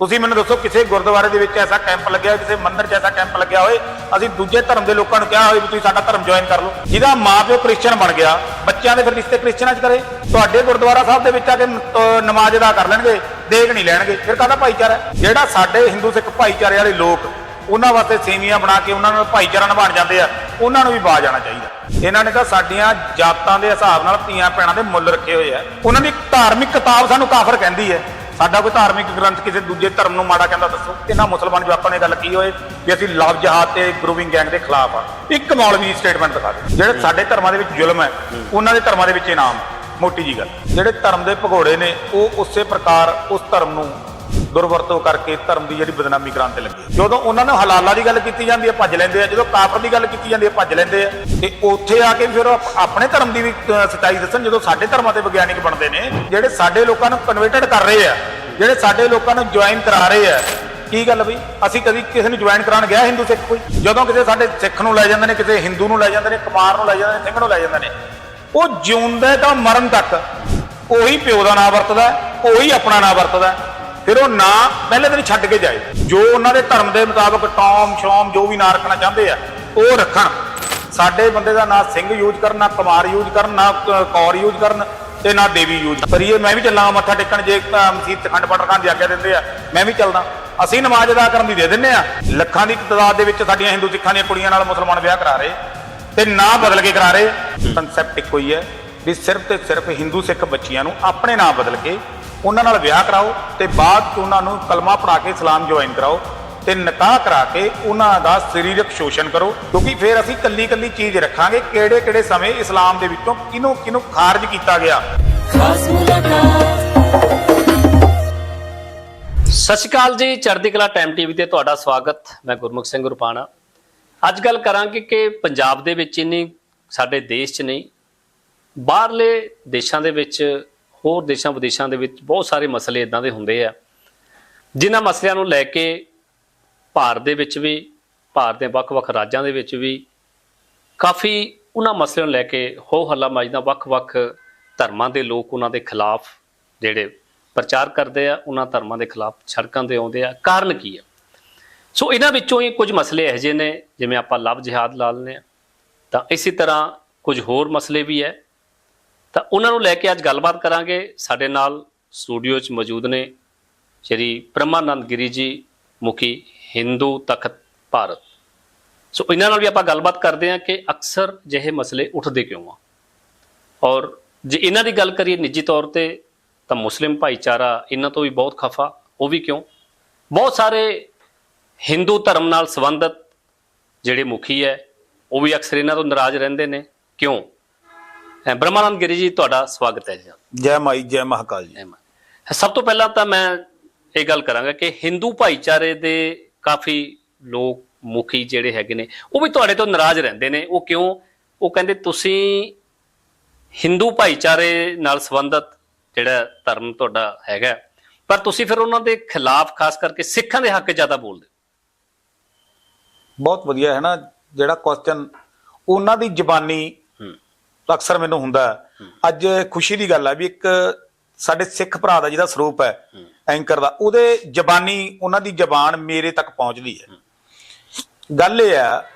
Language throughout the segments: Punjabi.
ਤੁਸੀਂ ਮੈਨੂੰ ਦੱਸੋ ਕਿਸੇ ਗੁਰਦੁਆਰੇ ਦੇ ਵਿੱਚ ਐਸਾ ਕੈਂਪ ਲੱਗਿਆ, ਕਿਸੇ ਮੰਦਿਰ 'ਚ ਐਸਾ ਕੈਂਪ ਲੱਗਿਆ ਹੋਏ ਅਸੀਂ ਦੂਜੇ ਧਰਮ ਦੇ ਲੋਕਾਂ ਨੂੰ ਕਿਹਾ ਹੋਵੇ ਵੀ ਤੁਸੀਂ ਸਾਡਾ ਧਰਮ ਜੁਆਇਨ ਕਰ ਲਓ। ਜਿਹਦਾ ਮਾਪਿਓ ਕ੍ਰਿਸਚੀਅਨ ਬਣ ਗਿਆ, ਬੱਚਿਆਂ ਦੇ ਫਿਰ ਰਿਸ਼ਤੇ ਕ੍ਰਿਸਚੀਅਨਾਂ 'ਚ ਕਰੇ। ਤੁਹਾਡੇ ਗੁਰਦੁਆਰਾ ਸਾਹਿਬ ਦੇ ਵਿੱਚ ਆ ਕੇ ਨਮਾਜ਼ ਅਦਾ ਕਰ ਲੈਣਗੇ ਦੇਖ ਨਹੀਂ ਲੈਣਗੇ। ਫਿਰ ਕਾਹਦਾ ਭਾਈਚਾਰਾ? ਜਿਹੜਾ ਸਾਡੇ ਹਿੰਦੂ ਸਿੱਖ ਭਾਈਚਾਰੇ ਵਾਲੇ ਲੋਕ, ਉਹਨਾਂ ਵਾਸਤੇ ਸੇਵੀਆਂ ਬਣਾ ਕੇ ਉਹਨਾਂ ਨਾਲ ਭਾਈਚਾਰਾ ਨਿਭਾਉਣ ਜਾਂਦੇ ਆ, ਉਹਨਾਂ ਨੂੰ ਵੀ ਬਾਜ ਆਣਾ ਚਾਹੀਦਾ। ਇਹਨਾਂ ਨੇ ਤਾਂ ਸਾਡੀਆਂ ਜਾਤਾਂ ਦੇ ਹਿਸਾਬ ਨਾਲ ਧੀਆਂ ਭੈਣਾਂ ਦੇ ਮੁੱਲ ਰੱਖੇ ਹੋਏ ਆ। ਉਹਨਾਂ ਦੀ ਧਾਰਮਿਕ ਕਿਤਾਬ ਸਾਨੂੰ ਕਾਫਰ ਕਹਿੰਦੀ ਹੈ। ਸਾਡਾ ਕੋਈ ਧਾਰਮਿਕ ਗ੍ਰੰਥ ਕਿਸੇ ਦੂਜੇ ਧਰਮ ਨੂੰ ਮਾੜਾ ਕਹਿੰਦਾ ਦੱਸੋ। ਇਹਨਾਂ ਮੁਸਲਮਾਨ ਜਵਾਕਾਂ ਨੇ ਗੱਲ ਕੀ ਹੋਏ ਵੀ ਅਸੀਂ ਲਵ ਜਹਾਦ ਤੇ ਗਰੂਵਿੰਗ ਗੈਂਗ ਦੇ ਖਿਲਾਫ ਆ। ਇੱਕ ਮੌਲਵੀ ਸਟੇਟਮੈਂਟ ਦਿਖਾ ਦੇ ਜਿਹੜੇ ਸਾਡੇ ਧਰਮਾਂ ਦੇ ਵਿੱਚ ਜ਼ੁਲਮ ਹੈ। ਉਹਨਾਂ ਦੇ ਧਰਮਾਂ ਦੇ ਵਿੱਚ ਇਨਾਮ। ਮੋਟੀ ਜੀ ਗੱਲ। ਜਿਹੜੇ ਧਰਮ ਦੇ ਭਗੋੜੇ ਨੇ ਉਹ ਉਸੇ ਪ੍ਰਕਾਰ ਉਸ ਧਰਮ ਨੂੰ ਦੁਰਵਰਤੋਂ ਕਰਕੇ ਧਰਮ ਦੀ ਜਿਹੜੀ ਬਦਨਾਮੀ ਕਰਾਉਣ ਤੇ ਲੱਗੇ। ਜਦੋਂ ਉਹਨਾਂ ਨੂੰ ਹਲਾਲਾ ਦੀ ਗੱਲ ਕੀਤੀ ਜਾਂਦੀ ਹੈ ਭੱਜ ਲੈਂਦੇ ਆ। ਜਦੋਂ ਕਾਫਰ ਦੀ ਗੱਲ ਕੀਤੀ ਜਾਂਦੀ ਹੈ ਭੱਜ ਲੈਂਦੇ ਆ। ਤੇ ਉੱਥੇ ਆ ਕੇ ਫਿਰ ਉਹ ਆਪਣੇ ਧਰਮ ਦੀ ਵੀ ਅ, ਦੱਸਣ ਜਦੋਂ ਸਾਡੇ ਧਰਮਾਂ ਦੇ ਵਿਗਿਆਨਿਕ ਬਣਦੇ ਨੇ ਜਿਹੜੇ ਸਾਡੇ ਲੋਕਾਂ ਨੂੰ ਕਨਵਰਟਡ ਕਰ ਰਹੇ ਆ ਜਿਹੜੇ ਸਾਡੇ ਲੋਕਾਂ ਨੂੰ ਜੁਆਇਨ ਕਰਾ ਰਹੇ ਆ ਕੀ ਗੱਲ ਬਈ? ਅਸੀਂ ਕਦੀ ਕਿਸੇ ਨੂੰ ਜੁਆਇਨ ਕਰਾਉਣ ਗਿਆ ਹਿੰਦੂ ਸਿੱਖ ਕੋਈ? ਜਦੋਂ ਕਿਸੇ ਸਾਡੇ ਸਿੱਖ ਨੂੰ ਲੈ ਜਾਂਦੇ ਨੇ ਕਿਸੇ ਹਿੰਦੂ ਨੂੰ ਲੈ ਜਾਂਦੇ ਨੇ ਕੁਮਾਰ ਨੂੰ ਲੈ ਜਾਂਦੇ ਨੇ ਸਿੰਘ ਨੂੰ ਲੈ ਜਾਂਦੇ ਨੇ ਉਹ ਜਿਉਂਦੇ ਤਾਂ ਮਰਨ ਤੱਕ। ਉਹੀ ਪਿਓ ਦਾ ਨਾਂ ਵਰਤਦਾ ਉਹੀ ਆਪਣਾ ਨਾਂ ਵਰਤਦਾ। ਫਿਰ ਉਹ ਨਾ ਪਹਿਲੇ ਦਿਨ ਛੱਡ ਕੇ ਜਾਏ। ਜੋ ਉਹਨਾਂ ਦੇ ਧਰਮ ਦੇ ਮੁਤਾਬਕ ਟੌਮ, ਸ਼ੌਮ, ਜੋ ਵੀ ਨਾਂ ਰੱਖਣਾ ਚਾਹੁੰਦੇ ਆ, ਉਹ ਰੱਖਣ। ਸਾਡੇ ਬੰਦੇ ਦਾ ਨਾਂ ਸਿੰਘ ਯੂਜ਼ ਕਰਨ, ਨਾ ਕੁਮਾਰ ਯੂਜ਼ ਕਰਨ, ਨਾ ਕੌਰ ਯੂਜ਼ ਕਰਨ ਤੇ ਨਾ ਦੇਵੀ ਯੂਜ਼ ਪਰ ਇਹ ਮੈਂ ਵੀ ਚੱਲਾਂਗਾ ਮੱਥਾ ਟੇਕਣ ਜੇ ਮਸੀਤ ਖੰਡ ਪਾਠ ਖਾਨ ਦੀ ਆਗਿਆ ਦਿੰਦੇ ਆ, ਮੈਂ ਵੀ ਚੱਲਦਾ। ਅਸੀਂ ਨਮਾਜ਼ ਅਦਾ ਕਰਨ ਦੀ ਦੇ ਦਿੰਨੇ ਆ। ਲੱਖਾਂ ਦੀ ਤਦਾਦ ਦੇ ਵਿੱਚ ਸਾਡੀਆਂ ਹਿੰਦੂ ਸਿੱਖਾਂ ਦੀਆਂ ਕੁੜੀਆਂ ਨਾਲ ਮੁਸਲਮਾਨ ਵਿਆਹ ਕਰਾ ਰਹੇ, ਤੇ ਨਾ ਬਦਲ ਕੇ ਕਰਾ ਰਹੇ। ਕਨਸੈਪਟ ਇੱਕੋ ਹੀ ਹੈ ਵੀ ਸਿਰਫ ਤੇ ਸਿਰਫ ਹਿੰਦੂ ਸਿੱਖ ਬੱਚੀਆਂ ਨੂੰ ਆਪਣੇ ਨਾਂ ਬਦਲ ਕੇ ਉਹਨਾਂ ਨਾਲ ਵਿਆਹ ਕਰਾਓ ਤੇ ਬਾਅਦ 'ਚ ਉਹਨਾਂ ਨੂੰ ਕਲਮਾ ਪੜਾ ਕੇ ਇਸਲਾਮ ਜੁਆਇਨ ਕਰਾਓ ਤੇ ਨਿਕਾਹ ਕਰਾ ਕੇ ਉਹਨਾਂ ਦਾ ਸਰੀਰਕ ਸ਼ੋਸ਼ਣ ਕਰੋ ਕਿਉਂਕਿ ਫਿਰ ਅਸੀਂ ਕੱਲੀ ਕੱਲੀ ਚੀਜ਼ ਰੱਖਾਂਗੇ ਕਿਹੜੇ ਕਿਹੜੇ ਸਮੇਂ ਇਸਲਾਮ ਦੇ ਵਿੱਚੋਂ ਕਿਹਨੂੰ ਕਿਹਨੂੰ ਖਾਰਜ ਕੀਤਾ ਗਿਆ। ਖਾਸ ਮੁਲਾਕਾਤ। ਸਤਿ ਸ਼੍ਰੀ ਅਕਾਲ ਜੀ ਚੜ੍ਹਦੀ ਕਲਾ ਟਾਈਮ ਟੀਵੀ ਤੇ ਤੁਹਾਡਾ ਸਵਾਗਤ ਮੈਂ ਗੁਰਮੁਖ ਸਿੰਘ ਰੁਪਾਣਾ। ਅੱਜ ਗੱਲ ਕਰਾਂਗੇ ਕਿ ਪੰਜਾਬ ਦੇ ਵਿੱਚ ਨਹੀਂ ਸਾਡੇ ਦੇਸ਼ 'ਚ ਨਹੀਂ ਬਾਹਰਲੇ ਦੇਸ਼ਾਂ ਦੇ ਵਿੱਚ ਹੋਰ ਦੇਸ਼ਾਂ ਵਿਦੇਸ਼ਾਂ ਦੇ ਵਿੱਚ ਬਹੁਤ ਸਾਰੇ ਮਸਲੇ ਇਦਾਂ ਦੇ ਹੁੰਦੇ ਆ। ਜਿਨ੍ਹਾਂ ਮਸਲਿਆਂ ਨੂੰ ਲੈ ਕੇ ਭਾਰਤ ਦੇ ਵਿੱਚ ਵੀ, ਭਾਰਤ ਦੇ ਵੱਖ-ਵੱਖ ਰਾਜਾਂ ਦੇ ਵਿੱਚ ਵੀ ਕਾਫੀ ਉਹਨਾਂ ਮਸਲਿਆਂ ਨੂੰ ਲੈ ਕੇ ਹੋ ਹੱਲਾ ਮੱਚਦਾ ਵੱਖ-ਵੱਖ ਧਰਮਾਂ ਦੇ ਲੋਕ ਉਹਨਾਂ ਦੇ ਖਿਲਾਫ ਜਿਹੜੇ ਪ੍ਰਚਾਰ ਕਰਦੇ ਆ, ਉਹਨਾਂ ਧਰਮਾਂ ਦੇ ਖਿਲਾਫ ਸੜਕਾਂ ਤੇ ਆਉਂਦੇ ਆ। ਕਾਰਨ ਕੀ ਆ? ਸੋ ਇਹਨਾਂ ਵਿੱਚੋਂ ਹੀ ਕੁਝ ਮਸਲੇ ਇਹੋ ਜਿਹੇ ਨੇ, ਜਿਵੇਂ ਆਪਾਂ ਲਵ ਜਿਹਾਦ ਲਾ ਲੈਂਦੇ ਆ। ਤਾਂ ਇਸੇ ਤਰ੍ਹਾਂ ਕੁਝ ਹੋਰ ਮਸਲੇ ਵੀ ਹੈ। ਤਾਂ ਉਹਨਾਂ ਨੂੰ ਲੈ ਕੇ ਅੱਜ ਗੱਲਬਾਤ ਕਰਾਂਗੇ। ਸਾਡੇ ਨਾਲ ਸਟੂਡੀਓ 'ਚ ਮੌਜੂਦ ਨੇ ਸ਼੍ਰੀ ਬ੍ਰਹਮਾਨੰਦ ਗਿਰੀ ਜੀ, ਮੁਖੀ ਹਿੰਦੂ ਤਖਤ ਭਾਰਤ। ਸੋ ਇਹਨਾਂ ਨਾਲ ਵੀ ਆਪਾਂ ਗੱਲਬਾਤ ਕਰਦੇ ਹਾਂ ਕਿ ਅਕਸਰ ਜਿਹੇ ਮਸਲੇ ਉੱਠਦੇ ਕਿਉਂ ਆ? ਔਰ ਜੇ ਇਹਨਾਂ ਦੀ ਗੱਲ ਕਰੀਏ ਨਿੱਜੀ ਤੌਰ ਤੇ, ਤਾਂ ਮੁਸਲਿਮ ਭਾਈਚਾਰਾ ਇਹਨਾਂ ਤੋਂ ਵੀ ਬਹੁਤ ਖਫਾ, ਉਹ ਵੀ ਕਿਉਂ? ਬਹੁਤ ਸਾਰੇ ਹਿੰਦੂ ਧਰਮ ਨਾਲ ਸੰਬੰਧਿਤ ਜਿਹੜੇ ਮੁਖੀ ਹੈ, ਉਹ ਵੀ ਅਕਸਰ ਇਹਨਾਂ ਤੋਂ ਨਾਰਾਜ਼ ਰਹਿੰਦੇ ਨੇ। ਕਿਉਂ? ਬ੍ਰਹਮਾਨੰਦ ਗਿਰੀ ਜੀ ਤੁਹਾਡਾ ਸਵਾਗਤ ਹੈ ਜੀ ਜੈ ਮਾਈ ਜੈ ਮਹਾਕਾਲ ਜੀ। ਸਭ ਤੋਂ ਪਹਿਲਾਂ ਤਾਂ ਮੈਂ ਇਹ ਗੱਲ ਕਰਾਂਗਾ ਕਿ ਹਿੰਦੂ ਭਾਈਚਾਰੇ ਦੇ ਕਾਫੀ ਲੋਕ ਮੁਖੀ ਜਿਹੜੇ ਹੈਗੇ ਨੇ ਉਹ ਵੀ ਤੁਹਾਡੇ ਤੋਂ ਨਾਰਾਜ਼ ਰਹਿੰਦੇ ਨੇ ਉਹ ਕਿਉਂ ਉਹ ਕਹਿੰਦੇ ਤੁਸੀਂ ਹਿੰਦੂ ਭਾਈਚਾਰੇ ਨਾਲ ਸੰਬੰਧਿਤ ਜਿਹੜਾ ਧਰਮ ਤੁਹਾਡਾ ਹੈਗਾ ਪਰ ਤੁਸੀਂ ਫਿਰ ਉਹਨਾਂ ਦੇ ਖਿਲਾਫ ਖਾਸ ਕਰਕੇ ਸਿੱਖਾਂ ਦੇ ਹੱਕ ਜ਼ਿਆਦਾ ਬੋਲਦੇ। ਬਹੁਤ ਵਧੀਆ ਹੈ ਨਾ ਜਿਹੜਾ ਕੁਐਸਚਨ ਉਹਨਾਂ ਦੀ ਜ਼ਬਾਨੀ ਹੂੰ ਅਕਸਰ ਮੈਨੂੰ ਹੁੰਦਾ ਅੱਜ ਖੁਸ਼ੀ ਦੀ ਗੱਲ ਹੈ ਵੀ ਇੱਕ ਸਾਡੇ ਸਿੱਖ ਭਰਾ ਦਾ ਜਿਹਦਾ ਸਰੂਪ ਹੈ, ਐਂਕਰ ਦਾ, ਉਹਦੇ ਜ਼ਬਾਨੀ, ਉਹਨਾਂ ਦੀ ਜ਼ਬਾਨ ਮੇਰੇ ਤੱਕ ਪਹੁੰਚਦੀ ਹੈ। ਗੱਲ ਇਹ ਹੈ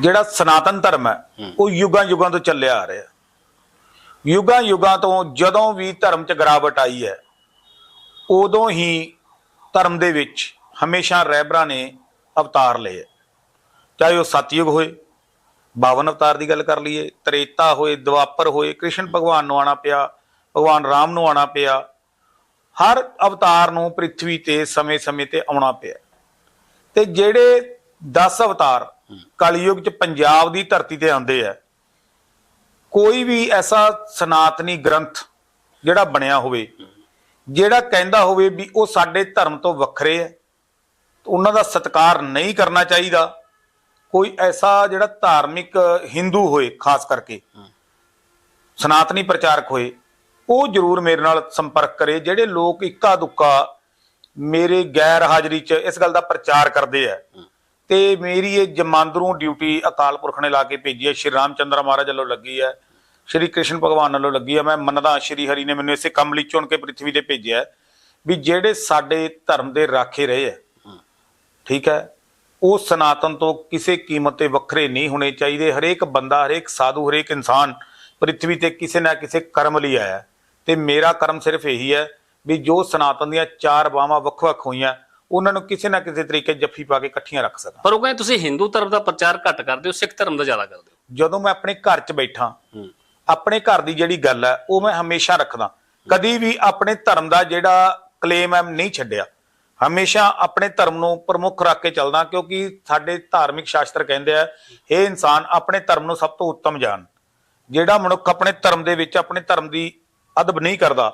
ਜਿਹੜਾ ਸਨਾਤਨ ਧਰਮ ਹੈ, ਉਹ ਯੁਗਾਂ ਯੁਗਾਂ ਤੋਂ ਚੱਲਿਆ ਆ ਰਿਹਾ। ਯੁਗਾਂ ਯੁਗਾਂ ਤੋਂ ਜਦੋਂ ਵੀ ਧਰਮ 'ਚ ਗਿਰਾਵਟ ਆਈ ਹੈ, ਉਦੋਂ ਹੀ ਧਰਮ ਦੇ ਵਿੱਚ ਹਮੇਸ਼ਾ ਰਹਿਬਰਾਂ ਨੇ ਅਵਤਾਰ ਲਏ ਹੈ। ਚਾਹੇ ਉਹ ਸਤਯੁਗ ਹੋਏ 52 ਅਵਤਾਰ ਦੀ ਗੱਲ ਕਰ ਲਈਏ, ਤ੍ਰੇਤਾ ਹੋਏ, ਦਵਾਪਰ ਹੋਏ, ਕ੍ਰਿਸ਼ਨ ਭਗਵਾਨ ਨੂੰ ਆਣਾ ਪਿਆ, ਭਗਵਾਨ ਰਾਮ ਨੂੰ ਆਣਾ ਪਿਆ, ਹਰ ਅਵਤਾਰ ਨੂੰ ਪ੍ਰithvi ਤੇ ਸਮੇਂ-ਸਮੇਂ ਤੇ ਆਉਣਾ ਪਿਆ। ਤੇ ਜਿਹੜੇ 10 ਅਵਤਾਰ ਕਲਯੁਗ ਚ ਪੰਜਾਬ ਦੀ ਧਰਤੀ ਤੇ ਆਉਂਦੇ ਆ, ਕੋਈ ਵੀ ਐਸਾ ਸਨਾਤਨੀ ਗ੍ਰੰਥ ਜਿਹੜਾ ਬਣਿਆ ਹੋਵੇ, ਜਿਹੜਾ ਕਹਿੰਦਾ ਹੋਵੇ ਵੀ ਉਹ ਸਾਡੇ ਧਰਮ ਤੋਂ ਵੱਖਰੇ ਹੈ ਉਹਨਾਂ ਦਾ ਸਤਿਕਾਰ ਨਹੀਂ ਕਰਨਾ ਚਾਹੀਦਾ ਕੋਈ ਐਸਾ ਜਿਹੜਾ ਧਾਰਮਿਕ ਹਿੰਦੂ ਹੋਏ, ਖਾਸ ਕਰਕੇ। ਸਨਾਤਨੀ ਪ੍ਰਚਾਰਕ ਹੋਏ, ਉਹ ਜਰੂਰ ਮੇਰੇ ਨਾਲ ਸੰਪਰਕ ਕਰੇ, ਜਿਹੜੇ ਲੋਕ ਇੱਕਾ ਦੁੱਕਾ ਮੇਰੇ ਗੈਰ ਹਾਜ਼ਰੀ 'ਚ ਇਸ ਗੱਲ ਦਾ ਪ੍ਰਚਾਰ ਕਰਦੇ ਆ। ਤੇ ਮੇਰੀ ਇਹ ਜਮਾਂਦਰੂ ਡਿਊਟੀ ਅਕਾਲ ਪੁਰਖ ਨੇ ਲਾ ਕੇ ਭੇਜੀ ਹੈ। ਸ਼੍ਰੀ ਰਾਮਚੰਦਰ ਮਹਾਰਾਜ ਵੱਲੋਂ ਲੱਗੀ ਹੈ। ਸ਼੍ਰੀ ਕ੍ਰਿਸ਼ਨ ਭਗਵਾਨ ਵੱਲੋਂ ਲੱਗੀ ਹੈ। ਮੈਂ ਮੰਨਦਾ ਸ਼੍ਰੀ ਹਰੀ ਨੇ ਮੈਨੂੰ ਇਸੇ ਕੰਮ ਲਈ ਚੁਣ ਕੇ ਪ੍ਰithvi ਤੇ ਭੇਜਿਆ ਵੀ ਜਿਹੜੇ ਸਾਡੇ ਧਰਮ ਦੇ ਰਾਖੇ ਰਹੇ ਆ ਠੀਕ ਹੈ। ਉਹ ਸਨਾਤਨ ਤੋਂ ਕਿਸੇ ਕੀਮਤ ਤੇ ਵੱਖਰੇ ਨਹੀਂ ਹੋਣੇ ਚਾਹੀਦੇ। ਹਰੇਕ ਬੰਦਾ ਹਰੇਕ ਸਾਧੂ ਹਰੇਕ ਇਨਸਾਨ ਪ੍ਰithvi ਤੇ ਕਿਸੇ ਨਾ ਕਿਸੇ ਕਰਮ ਲਈ ਆਇਆ ਹੈ। ਤੇ ਮੇਰਾ ਕਰਮ ਸਿਰਫ ਇਹੀ ਹੈ ਵੀ ਜੋ ਸਨਾਤਨ ਦੀਆਂ ਚਾਰ ਬਾਹਾਂ ਵੱਖ-ਵੱਖ ਹੋਈਆਂ ਉਹਨਾਂ ਨੂੰ ਕਿਸੇ ਨਾ ਕਿਸੇ ਤਰੀਕੇ ਜੱਫੀ ਪਾ ਕੇ ਇਕੱਠੀਆਂ ਰੱਖ ਸਕਾਂ। ਪਰ ਉਹ ਕਹਿੰਦੇ ਤੁਸੀਂ ਹਿੰਦੂ ਧਰਮ ਦਾ ਪ੍ਰਚਾਰ ਘੱਟ ਕਰਦੇ ਹੋ ਸਿੱਖ ਧਰਮ ਦਾ ਜ਼ਿਆਦਾ ਕਰਦੇ ਜਦੋਂ ਮੈਂ ਆਪਣੇ ਘਰ 'ਚ ਬੈਠਾ ਹੋ। ਆਪਣੇ ਘਰ ਦੀ ਜਿਹੜੀ ਗੱਲ ਹੈ ਉਹ ਮੈਂ ਹਮੇਸ਼ਾ ਰੱਖਦਾ। ਕਦੀ ਵੀ ਆਪਣੇ ਧਰਮ ਦਾ ਜਿਹੜਾ ਕਲੇਮ ਹੈ ਨਹੀਂ ਛੱਡਿਆ। ਹਮੇਸ਼ਾ ਆਪਣੇ ਧਰਮ ਨੂੰ ਪ੍ਰਮੁੱਖ ਰੱਖ ਕੇ ਚੱਲਦਾ, ਕਿਉਂਕਿ ਸਾਡੇ ਧਾਰਮਿਕ ਸ਼ਾਸਤਰ ਕਹਿੰਦੇ ਆ ਇਹ ਇਨਸਾਨ, ਆਪਣੇ ਧਰਮ ਨੂੰ ਸਭ ਤੋਂ ਉੱਤਮ ਜਾਣ। ਜਿਹੜਾ ਮਨੁੱਖ ਆਪਣੇ ਧਰਮ ਦੇ ਵਿੱਚ ਆਪਣੇ ਧਰਮ ਦੀ ਅਦਬ ਨਹੀਂ ਕਰਦਾ,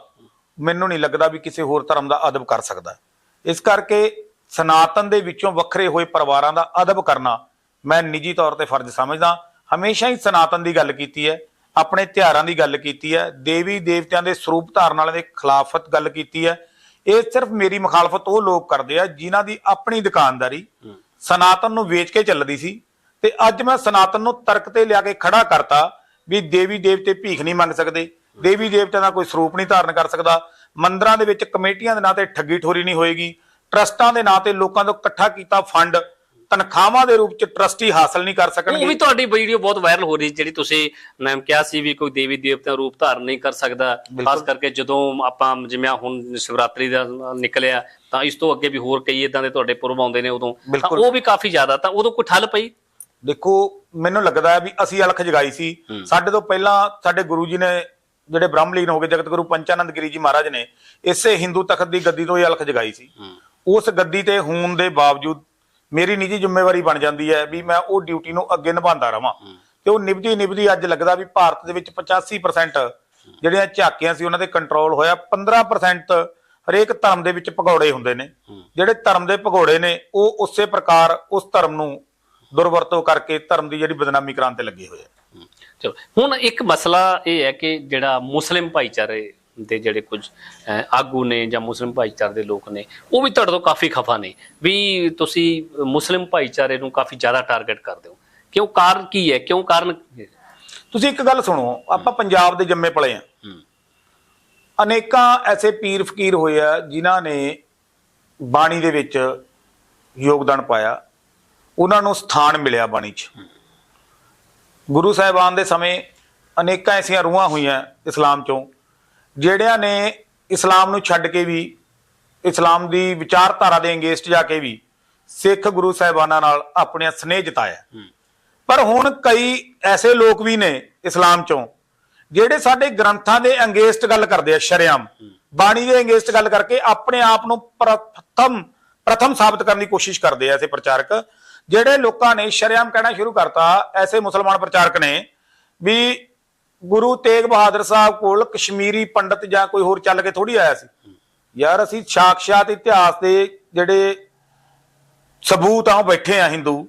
ਮੈਨੂੰ ਨਹੀਂ ਲੱਗਦਾ ਵੀ ਕਿਸੇ ਹੋਰ ਧਰਮ ਦਾ ਅਦਬ ਕਰ ਸਕਦਾ। ਇਸ ਕਰਕੇ ਸਨਾਤਨ ਦੇ ਵਿੱਚੋਂ ਵੱਖਰੇ ਹੋਏ ਪਰਿਵਾਰਾਂ ਦਾ ਅਦਬ ਕਰਨਾ ਮੈਂ ਨਿੱਜੀ ਤੌਰ ਤੇ ਫਰਜ਼ ਸਮਝਦਾ। ਹਮੇਸ਼ਾ ਹੀ ਸਨਾਤਨ ਦੀ ਗੱਲ ਕੀਤੀ ਹੈ, ਆਪਣੇ ਤਿਉਹਾਰਾਂ ਦੀ ਗੱਲ ਕੀਤੀ ਹੈ ਦੇਵੀ ਦੇਵਤਿਆਂ ਦੇ ਸਰੂਪ ਧਾਰਨ ਵਾਲਿਆਂ ਦੇ ਖਿਲਾਫਤ ਗੱਲ ਕੀਤੀ ਹੈ ਇਹ ਸਿਰਫ ਮੇਰੀ ਮੁਖਾਲਫਤ ਉਹ ਲੋਕ ਕਰਦੇ ਆ ਜਿਨ੍ਹਾਂ ਦੀ ਆਪਣੀ ਦੁਕਾਨਦਾਰੀ ਸਨਾਤਨ ਨੂੰ ਵੇਚ ਕੇ ਚੱਲਦੀ ਸੀ ਤੇ ਅੱਜ ਮੈਂ ਸਨਾਤਨ ਨੂੰ ਤਰਕ ਤੇ ਲਿਆ ਕੇ ਖੜਾ ਕਰਤਾ ਵੀ ਦੇਵੀ ਦੇਵਤੇ ਭੀਖ ਨਹੀਂ ਮੰਗ ਸਕਦੇ ਦੇਵੀ ਦੇਵਤਿਆਂ ਦਾ ਕੋਈ ਸਰੂਪ ਨਹੀਂ ਧਾਰਨ ਕਰ ਸਕਦਾ ਮੰਦਰਾਂ ਦੇ ਵਿੱਚ ਕਮੇਟੀਆਂ ਦੇ ਨਾਂ ਤੇ ਠੱਗੀ ਠੋਰੀ ਨਹੀਂ ਹੋਏਗੀ ਟਰਸਟਾਂ ਦੇ ਨਾਂ ਤੇ ਲੋਕਾਂ ਤੋਂ ਇਕੱਠਾ ਕੀਤਾ ਫੰਡ ਤਨਖਾਹਾਂ ਦੇ ਰੂਪ ਚ ਟਰਸਟੀ ਹਾਸਲ ਨਹੀਂ ਕਰ ਉਹ ਵੀ ਸਕਣਗੇ ਤੁਹਾਡੀ ਵੀਡੀਓ ਬਹੁਤ ਵਾਇਰਲ ਹੋ ਰਹੀ ਜਿਹੜੀ ਤੁਸੀਂ ਨਾਮ ਕਿਹਾ ਸੀ ਵੀ ਕੋਈ ਦੇਵੀ ਦੇਵਤਾ ਦਾ ਰੂਪ ਧਾਰਨ ਨਹੀਂ ਕਰ ਸਕਦਾ। ਖਾਸ ਕਰਕੇ ਜਦੋਂ ਆਪਾਂ ਜਿਵੇਂ ਹੁਣ ਸ਼ਿਵਰਾਤਰੀ ਦਾ ਨਿਕਲਿਆ ਤਾਂ ਇਸ ਤੋਂ ਅੱਗੇ ਵੀ ਹੋਰ ਕਈ ਇਦਾਂ ਦੇ ਤੁਹਾਡੇ ਪੁਰਬ ਆਉਂਦੇ ਨੇ ਉਦੋਂ। ਤਾਂ। ਉਹ ਵੀ ਕਾਫੀ ਜ਼ਿਆਦਾ ਤਾਂ ਉਦੋਂ ਕੋਈ ਠੱਲ ਪਈ? ਦੇਖੋ ਮੈਨੂੰ ਲੱਗਦਾ ਵੀ ਅਸੀਂ ਅਲਖ ਜਗਾਈ ਸੀ। ਸਾਡੇ ਤੋਂ ਪਹਿਲਾਂ ਸਾਡੇ ਗੁਰੂ ਜੀ ਨੇ ਜਿਹੜੇ ਬ੍ਰਹਮਲੀਨ ਹੋ ਗਏ ਜਗਤ ਗੁਰੂ ਪੰਚਾਨੰਦ ਗਿਰੀ ਜੀ ਮਹਾਰਾਜ ਨੇ ਇਸੇ ਹਿੰਦੂ ਤਖਤ ਦੀ ਗੱਦੀ ਤੋਂ ਹੀ ਅਲਖ ਜਗਾਈ ਸੀ। ਉਸ ਗੱਦੀ ਤੇ ਹੋਣ ਦੇ ਬਾਵਜੂਦ ਮੇਰੀ ਨਿੱਜੀ ਜ਼ਿੰਮੇਵਾਰੀ ਬਣ ਜਾਂਦੀ ਹੈ ਵੀ ਮੈਂ ਉਹ ਡਿਊਟੀ ਨੂੰ ਅੱਗੇ ਨਿਭਾਉਂਦਾ ਰਵਾਂ। ਤੇ ਉਹ ਨਿਭਦੀ ਨਿਭਦੀ ਅੱਜ ਲੱਗਦਾ ਵੀ ਭਾਰਤ ਦੇ ਵਿੱਚ 85% ਜਿਹੜੀਆਂ ਝਾਕੀਆਂ ਸੀ ਉਹਨਾਂ ਤੇ ਕੰਟਰੋਲ ਹੋਇਆ। 15% ਹਰੇਕ ਧਰਮ ਦੇ ਵਿੱਚ ਭਗੌੜੇ ਹੁੰਦੇ ਨੇ। ਜਿਹੜੇ ਧਰਮ ਦੇ ਭਗੌੜੇ ਨੇ ਉਹ ਉਸੇ ਪ੍ਰਕਾਰ ਉਸ ਧਰਮ ਨੂੰ ਦੁਰਵਰਤੋਂ ਕਰਕੇ ਧਰਮ ਦੀ ਜਿਹੜੀ ਬਦਨਾਮੀ ਕਰਾਉਣ ਤੇ ਲੱਗੇ ਹੋਏ ਆ। ਚਲੋ ਹੁਣ ਇੱਕ ਮਸਲਾ ਇਹ ਹੈ ਕਿ ਜਿਹੜਾ ਮੁਸਲਿਮ ਭਾਈਚਾਰੇ ਦੇ ਜਿਹੜੇ ਕੁਝ ਆਗੂ ਨੇ ਜਾਂ ਮੁਸਲਿਮ ਭਾਈਚਾਰੇ ਦੇ ਲੋਕ ਨੇ ਉਹ ਵੀ ਤੁਹਾਡੇ ਤੋਂ ਕਾਫੀ ਖਫਾ ਨੇ ਵੀ ਤੁਸੀਂ ਮੁਸਲਿਮ ਭਾਈਚਾਰੇ ਨੂੰ ਕਾਫੀ ਜ਼ਿਆਦਾ ਟਾਰਗੇਟ ਕਰਦੇ ਹੋ। ਕਿਉਂ? ਕਾਰਨ ਕੀ ਹੈ? ਕਿਉਂ ਕਾਰਨ? ਤੁਸੀਂ ਇੱਕ ਗੱਲ ਸੁਣੋ ਆਪਾਂ ਪੰਜਾਬ ਦੇ ਜੰਮੇ ਪਲੇ ਆ ਅਨੇਕਾਂ ਐਸੇ ਪੀਰ ਫਕੀਰ ਹੋਏ ਆ ਜਿਨ੍ਹਾਂ ਨੇ ਬਾਣੀ ਦੇ ਵਿੱਚ ਯੋਗਦਾਨ ਪਾਇਆ। ਉਹਨਾਂ ਨੂੰ ਸਥਾਨ ਮਿਲਿਆ ਬਾਣੀ 'ਚ। ਗੁਰੂ ਸਾਹਿਬਾਨ ਦੇ ਸਮੇਂ ਅਨੇਕਾਂ ਐਸੀਆਂ ਰੂਹਾਂ ਹੋਈਆਂ ਇਸਲਾਮ 'ਚੋਂ। ਜਿਹੜਿਆਂ ਨੇ ਇਸਲਾਮ ਨੂੰ ਛੱਡ ਕੇ ਵੀ ਇਸਲਾਮ ਦੀ ਵਿਚਾਰਧਾਰਾ ਦੇ ਅੰਗੇਸਟ ਜਾ ਕੇ ਵੀ ਸਿੱਖ ਗੁਰੂ ਸਾਹਿਬਾਨਾਂ ਨਾਲ ਆਪਣੇ ਸਨੇਹ ਜਤਾਇਆ। ਪਰ ਹੁਣ ਕਈ ਐਸੇ ਲੋਕ ਵੀ ਨੇ ਇਸਲਾਮ ਚੋਂ ਜਿਹੜੇ ਸਾਡੇ ਗ੍ਰੰਥਾਂ ਦੇ ਅੰਗੇਸਟ ਗੱਲ ਕਰਦੇ ਆ ਸ਼ਰਿਆਮ। ਬਾਣੀ ਦੇ ਅੰਗੇਸਟ ਗੱਲ ਕਰਕੇ ਆਪਣੇ ਆਪ ਨੂੰ ਪ੍ਰਥਮ ਪ੍ਰਥਮ ਸਾਬਤ ਕਰਨ ਦੀ ਕੋਸ਼ਿਸ਼ ਕਰਦੇ ਆ ਐਸੇ ਪ੍ਰਚਾਰਕ। ਜਿਹੜੇ ਲੋਕਾਂ ਨੇ ਸ਼ਰਿਆਮ ਕਹਿਣਾ ਸ਼ੁਰੂ ਕਰਤਾ ਐਸੇ ਮੁਸਲਮਾਨ ਪ੍ਰਚਾਰਕ ਨੇ ਵੀ ਗੁਰੂ ਤੇਗ ਬਹਾਦਰ ਸਾਹਿਬ ਕੋਲ ਕਸ਼ਮੀਰੀ ਪੰਡਤ ਜਾਂ ਕੋਈ ਹੋਰ ਚੱਲ ਕੇ ਥੋੜੀ ਆਇਆ ਸੀ। ਯਾਰ ਅਸੀਂ ਸਾਖਸ਼ਾਤ ਇਤਿਹਾਸ ਦੇ ਜਿਹੜੇ ਸਬੂਤ ਆ ਬੈਠੇ ਆ ਹਿੰਦੂ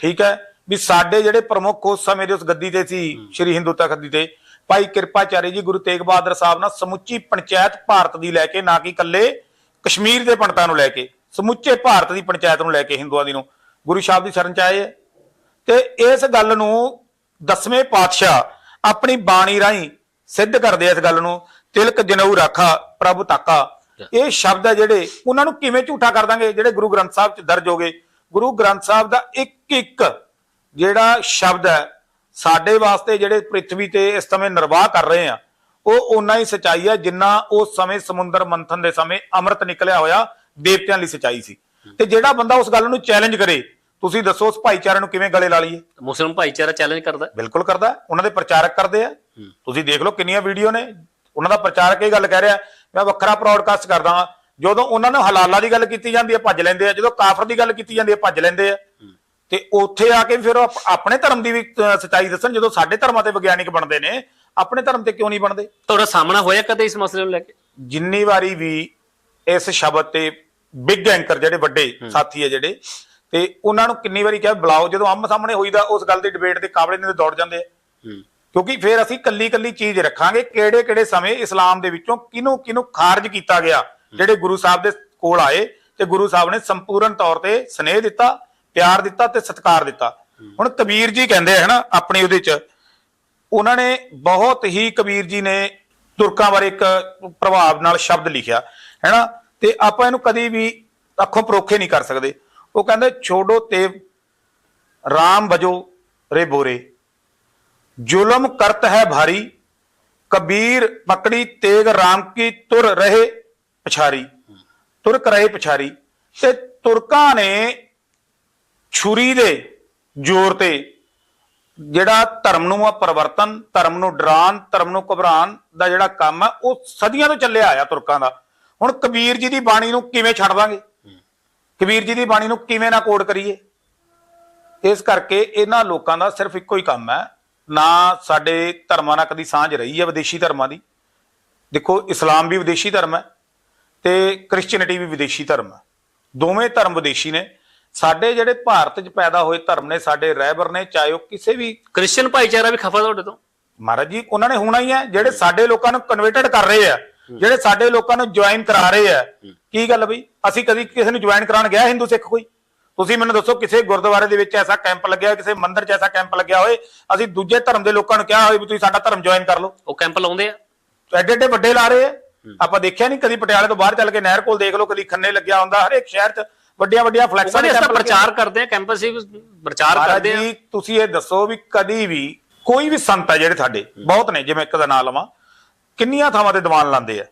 ਠੀਕ ਹੈ? ਵੀ ਸਾਡੇ ਜਿਹੜੇ ਪ੍ਰਮੁੱਖ ਉਸ ਸਮੇਂ ਦੇ ਉਸ ਗੱਦੀ ਤੇ ਸੀ ਸ੍ਰੀ ਹਿੰਦੂ ਤਖਤ ਦੀ ਤੇ ਭਾਈ ਕਿਰਪਾਚਾਰੀ ਜੀ ਗੁਰੂ ਤੇਗ ਬਹਾਦਰ ਸਾਹਿਬ ਨਾਲ ਸਮੁੱਚੀ ਪੰਚਾਇਤ ਭਾਰਤ ਦੀ ਲੈ ਕੇ ਨਾ ਕਿ ਇਕੱਲੇ ਕਸ਼ਮੀਰ ਦੇ ਪੰਡਤਾਂ ਨੂੰ ਲੈ ਕੇ ਸਮੁੱਚੇ ਭਾਰਤ ਦੀ ਪੰਚਾਇਤ ਨੂੰ ਲੈ ਕੇ ਹਿੰਦੂਆਂ ਦੀ ਨੂੰ ਗੁਰੂ ਸਾਹਿਬ ਦੀ ਸ਼ਰਨ ਚ ਆਏ ਤੇ ਇਸ ਗੱਲ ਨੂੰ ਦਸਵੇਂ ਪਾਤਸ਼ਾਹ ਆਪਣੀ ਬਾਣੀ ਰਾਹੀਂ ਸਿੱਧ ਕਰਦੇ ਆ ਇਸ ਗੱਲ ਨੂੰ ਤਿਲਕ ਜਨਊ ਰਾਖਾ ਪ੍ਰਭੂ ਤਾਕਾ ਇਹ ਸ਼ਬਦ ਹੈ ਜਿਹੜੇ ਉਹਨਾਂ ਨੂੰ ਕਿਵੇਂ ਝੂਠਾ ਕਰ ਦਾਂਗੇ? ਜਿਹੜੇ ਗੁਰੂ ਗ੍ਰੰਥ ਸਾਹਿਬ ਚ ਦਰਜ ਹੋਗੇ ਗੁਰੂ ਗ੍ਰੰਥ ਸਾਹਿਬ ਦਾ ਇੱਕ ਇੱਕ ਜਿਹੜਾ ਸ਼ਬਦ ਹੈ ਸਾਡੇ ਵਾਸਤੇ ਜਿਹੜੇ ਪ੍ਰithvi ਤੇ ਇਸ ਸਮੇਂ ਨਿਰਵਾਹ ਕਰ ਰਹੇ ਆ ਉਹ ਓਨਾ ਹੀ ਸਚਾਈ ਹੈ ਜਿੰਨਾ ਉਸ ਸਮੇਂ ਸਮੁੰਦਰ ਮੰਥਨ ਦੇ ਸਮੇਂ ਅੰਮ੍ਰਿਤ ਨਿਕਲਿਆ ਹੋਇਆ ਦੇਵਤਿਆਂ ਲਈ ਸਚਾਈ ਸੀ। ਤੇ ਜਿਹੜਾ ਬੰਦਾ ਉਸ ਗੱਲ ਨੂੰ ਚੈਲੰਜ ਕਰੇ ਤੁਸੀਂ ਦੱਸੋ ਉਸ ਭਾਈਚਾਰੇ ਨੂੰ ਕਿਵੇਂ ਗਲੇ ਲਾ ਲਈਏ? ਮੁਸਲਿਮ ਭਾਈਚਾਰਾ ਚੈਲੰਜ ਕਰਦਾ। ਬਿਲਕੁਲ ਕਰਦਾ। ਉਹਨਾਂ ਦੇ ਪ੍ਰਚਾਰਕ ਕਰਦੇ ਆ। ਤੁਸੀਂ ਦੇਖ ਲਓ ਕਿੰਨੀਆਂ ਵੀਡੀਓ ਨੇ। ਉਹਨਾਂ ਦਾ ਪ੍ਰਚਾਰਕ ਇਹ ਗੱਲ ਕਹਿ ਰਿਹਾ ਮੈਂ ਵੱਖਰਾ ਪ੍ਰੋਡਕਾਸਟ ਕਰਦਾ ਹਾਂ ਜਦੋਂ ਉਹਨਾਂ ਨੂੰ ਹਲਾਲਾ ਦੀ ਗੱਲ ਕੀਤੀ ਜਾਂਦੀ ਹੈ ਭੱਜ ਲੈਂਦੇ ਆ। ਜਦੋਂ ਕਾਫਰ ਦੀ ਗੱਲ ਕੀਤੀ ਜਾਂਦੀ ਹੈ ਭੱਜ ਲੈਂਦੇ ਆ। ਤੇ ਉੱਥੇ ਆ ਕੇ ਫਿਰ ਆਪਣੇ ਧਰਮ ਦੀ ਵੀ ਸੱਚਾਈ ਦੱਸਣ। ਜਦੋਂ ਸਾਡੇ ਧਰਮਾਂ ਤੇ ਵਿਗਿਆਨਿਕ ਬਣਦੇ ਨੇ ਆਪਣੇ ਧਰਮ ਤੇ ਕਿਉਂ ਨਹੀਂ ਬਣਦੇ? ਤੁਹਾਡਾ ਸਾਹਮਣਾ ਹੋਇਆ ਕਦੇ ਇਸ ਮਸਲੇ ਨੂੰ ਲੈ ਕੇ? ਜਿੰਨੀ ਵਾਰੀ ਵੀ ਇਸ ਸ਼ਬਦ ਤੇ ਬਿਗ ਐਂਕਰ ਜਿਹੜੇ ਵੱਡੇ ਸਾਥੀ ਹੈ ਜਿਹੜੇ ਤੇ ਉਹਨਾਂ ਨੂੰ ਕਿੰਨੀ ਵਾਰੀ ਕਿਹਾ ਬੁਲਾਓ। ਜਦੋਂ ਆਮ ਸਾਹਮਣੇ ਹੋਈਦਾ ਉਸ ਗੱਲ ਦੀ ਡਿਬੇਟ ਤੇ ਕਾਬਲੇ ਨੇ ਦੌੜ ਜਾਂਦੇ ਆ। ਕਿਉਂਕਿ ਫਿਰ ਅਸੀਂ ਕੱਲੀ ਕੱਲੀ ਚੀਜ਼ ਰੱਖਾਂਗੇ ਕਿਹੜੇ ਕਿਹੜੇ ਸਮੇਂ ਇਸਲਾਮ ਦੇ ਵਿੱਚੋਂ ਕਿਹਨੂੰ ਕਿਹਨੂੰ ਖਾਰਜ ਕੀਤਾ ਗਿਆ ਜਿਹੜੇ ਗੁਰੂ ਸਾਹਿਬ ਦੇ ਕੋਲ ਆਏ ਤੇ ਗੁਰੂ ਸਾਹਿਬ ਨੇ ਸੰਪੂਰਨ ਤੌਰ ਤੇ ਸਨੇਹ ਦਿੱਤਾ ਪਿਆਰ ਦਿੱਤਾ ਤੇ ਸਤਿਕਾਰ ਦਿੱਤਾ। ਹੁਣ ਕਬੀਰ ਜੀ ਕਹਿੰਦੇ ਆ ਹਨਾ ਆਪਣੀ ਉਹਦੇ ਚ ਉਹਨਾਂ ਨੇ ਬਹੁਤ ਹੀ ਕਬੀਰ ਜੀ ਨੇ ਤੁਰਕਾਂ ਬਾਰੇ ਇੱਕ ਪ੍ਰਭਾਵ ਨਾਲ ਸ਼ਬਦ ਲਿਖਿਆ ਹੈਨਾ ਤੇ ਆਪਾਂ ਇਹਨੂੰ ਕਦੀ ਵੀ ਅੱਖੋਂ ਪਰੋਖੇ ਨਹੀਂ ਕਰ ਸਕਦੇ। ਉਹ ਕਹਿੰਦੇ, ਛੋੜੋ ਤੇਵ ਰਾਮ ਬਜੋ ਰੇ ਬੋਰੇ। ਜ਼ੁਲਮ ਕਰਤ ਹੈ ਭਾਰੀ, ਕਬੀਰ ਪਕੜੀ ਤੇਗ ਰਾਮ ਕੀ ਤੁਰ ਰਹੇ ਪਛਾਰੀ। ਤੁਰਕ ਰਹੇ ਪਛਾਰੀ। ਤੇ ਤੁਰਕਾਂ ਨੇ ਛੁਰੀ ਦੇ ਜ਼ੋਰ ਤੇ ਜਿਹੜਾ ਧਰਮ ਨੂੰ ਆ ਪਰਿਵਰਤਨ, ਧਰਮ ਨੂੰ ਡਰਾਨ, ਧਰਮ ਨੂੰ ਘਬਰਾਨ ਦਾ ਜਿਹੜਾ ਕੰਮ ਆ, ਉਹ ਸਦੀਆਂ ਤੋਂ ਚੱਲਿਆ ਆਇਆ ਤੁਰਕਾਂ ਦਾ। ਹੁਣ ਕਬੀਰ ਜੀ ਦੀ ਬਾਣੀ ਨੂੰ ਕਿਵੇਂ ਛੱਡ ਦਾਂਗੇ? ਕਬੀਰ ਜੀ ਦੀ ਬਾਣੀ ਨੂੰ ਕਿਵੇਂ ਨਾ ਕੋਡ ਕਰੀਏ? ਇਸ ਕਰਕੇ ਇਹਨਾਂ ਲੋਕਾਂ ਦਾ ਸਿਰਫ ਇੱਕੋ ਹੀ ਕੰਮ ਹੈ ਨਾ ਸਾਡੇ ਧਰਮਾਂ ਨਾਲ ਕਦੀ ਸਾਂਝ ਰਹੀ ਹੈ ਵਿਦੇਸ਼ੀ ਧਰਮਾਂ ਦੀ। ਦੇਖੋ ਇਸਲਾਮ ਵੀ ਵਿਦੇਸ਼ੀ ਧਰਮ ਹੈ ਤੇ ਕ੍ਰਿਸਚੀਅਨਿਟੀ ਵੀ ਵਿਦੇਸ਼ੀ ਧਰਮ ਹੈ। ਦੋਵੇਂ ਧਰਮ ਵਿਦੇਸ਼ੀ ਨੇ। ਸਾਡੇ ਜਿਹੜੇ ਭਾਰਤ 'ਚ ਪੈਦਾ ਹੋਏ ਧਰਮ ਨੇ ਸਾਡੇ ਰਹਿਬਰ ਨੇ ਚਾਹੇ ਉਹ ਕਿਸੇ ਵੀ ਕ੍ਰਿਸਚੀਅਨ ਭਾਈਚਾਰਾ ਵੀ ਖਫਾ ਤੁਹਾਡੇ ਤੋਂ? ਮਹਾਰਾਜ ਜੀ ਉਹਨਾਂ ਨੇ ਹੋਣਾ ਹੀ ਹੈ ਜਿਹੜੇ ਸਾਡੇ ਲੋਕਾਂ ਨੂੰ ਕਨਵਰਟਡ ਕਰ ਰਹੇ ਆ। ਜਿਹੜੇ ਸਾਡੇ ਲੋਕਾਂ ਨੂੰ ਜੁਆਇਨ ਕਰਾ ਰਹੇ ਆ ਕੀ ਗੱਲ ਬਈ? ਅਸੀਂ ਕਦੀ ਕਿਸੇ ਨੂੰ ਜੁਆਇਨ ਕਰਾਉਣ ਗਿਆ ਹਿੰਦੂ ਸਿੱਖ ਕੋਈ? ਤੁਸੀਂ ਮੈਨੂੰ ਦੱਸੋ ਕਿਸੇ ਗੁਰਦੁਆਰੇ ਦੇ ਵਿੱਚ ਐਸਾ ਕੈਂਪ ਲੱਗਿਆ ਕਿਸੇ ਮੰਦਿਰ 'ਚ ਐਸਾ ਕੈਂਪ ਲੱਗਿਆ ਹੋਵੇ ਅਸੀਂ ਦੂਜੇ ਧਰਮ ਦੇ ਲੋਕਾਂ ਨੂੰ ਕਿਹਾ ਹੋਵੇ ਵੀ ਤੁਸੀਂ ਸਾਡਾ ਧਰਮ ਜੁਆਇਨ ਕਰ ਲਓ। ਉਹ ਕੈਂਪ ਲਾਉਂਦੇ ਆ। ਐਡੇ ਐਡੇ ਵੱਡੇ ਲਾ ਰਹੇ ਆ। ਆਪਾਂ ਦੇਖਿਆ ਨਹੀਂ ਕਦੀ ਪਟਿਆਲੇ ਤੋਂ ਬਾਹਰ ਚੱਲ ਕੇ ਨਹਿਰ ਕੋਲ ਦੇਖ ਲਓ ਕਦੀ ਖੰਨੇ ਲੱਗਿਆ ਹੁੰਦਾ ਹਰੇਕ ਸ਼ਹਿਰ 'ਚ ਵੱਡੀਆਂ ਵੱਡੀਆਂ ਫਲੈਕਸਾਂ ਦੇ ਕੈਂਪ ਪ੍ਰਚਾਰ ਕਰਦੇ ਆ ਕੈਂਪਸ ਹੀ ਪ੍ਰਚਾਰ ਕਰਦੇ ਆ। ਜੀ ਤੁਸੀਂ ਇਹ ਦੱਸੋ ਵੀ ਕਦੀ ਵੀ ਕੋਈ ਵੀ ਸੰਤ ਹੈ ਜਿਹੜੇ ਸਾਡੇ ਬਹੁਤ ਨੇ ਜਿਵੇਂ ਇੱਕ ਦਾ ਨਾਮ ਲਵਾਂ। ਕਿੰਨੀਆਂ ਥਾਵਾਂ ਤੇ ਦੀਵਾਨ ਲਾਉਂਦੇ ਆ?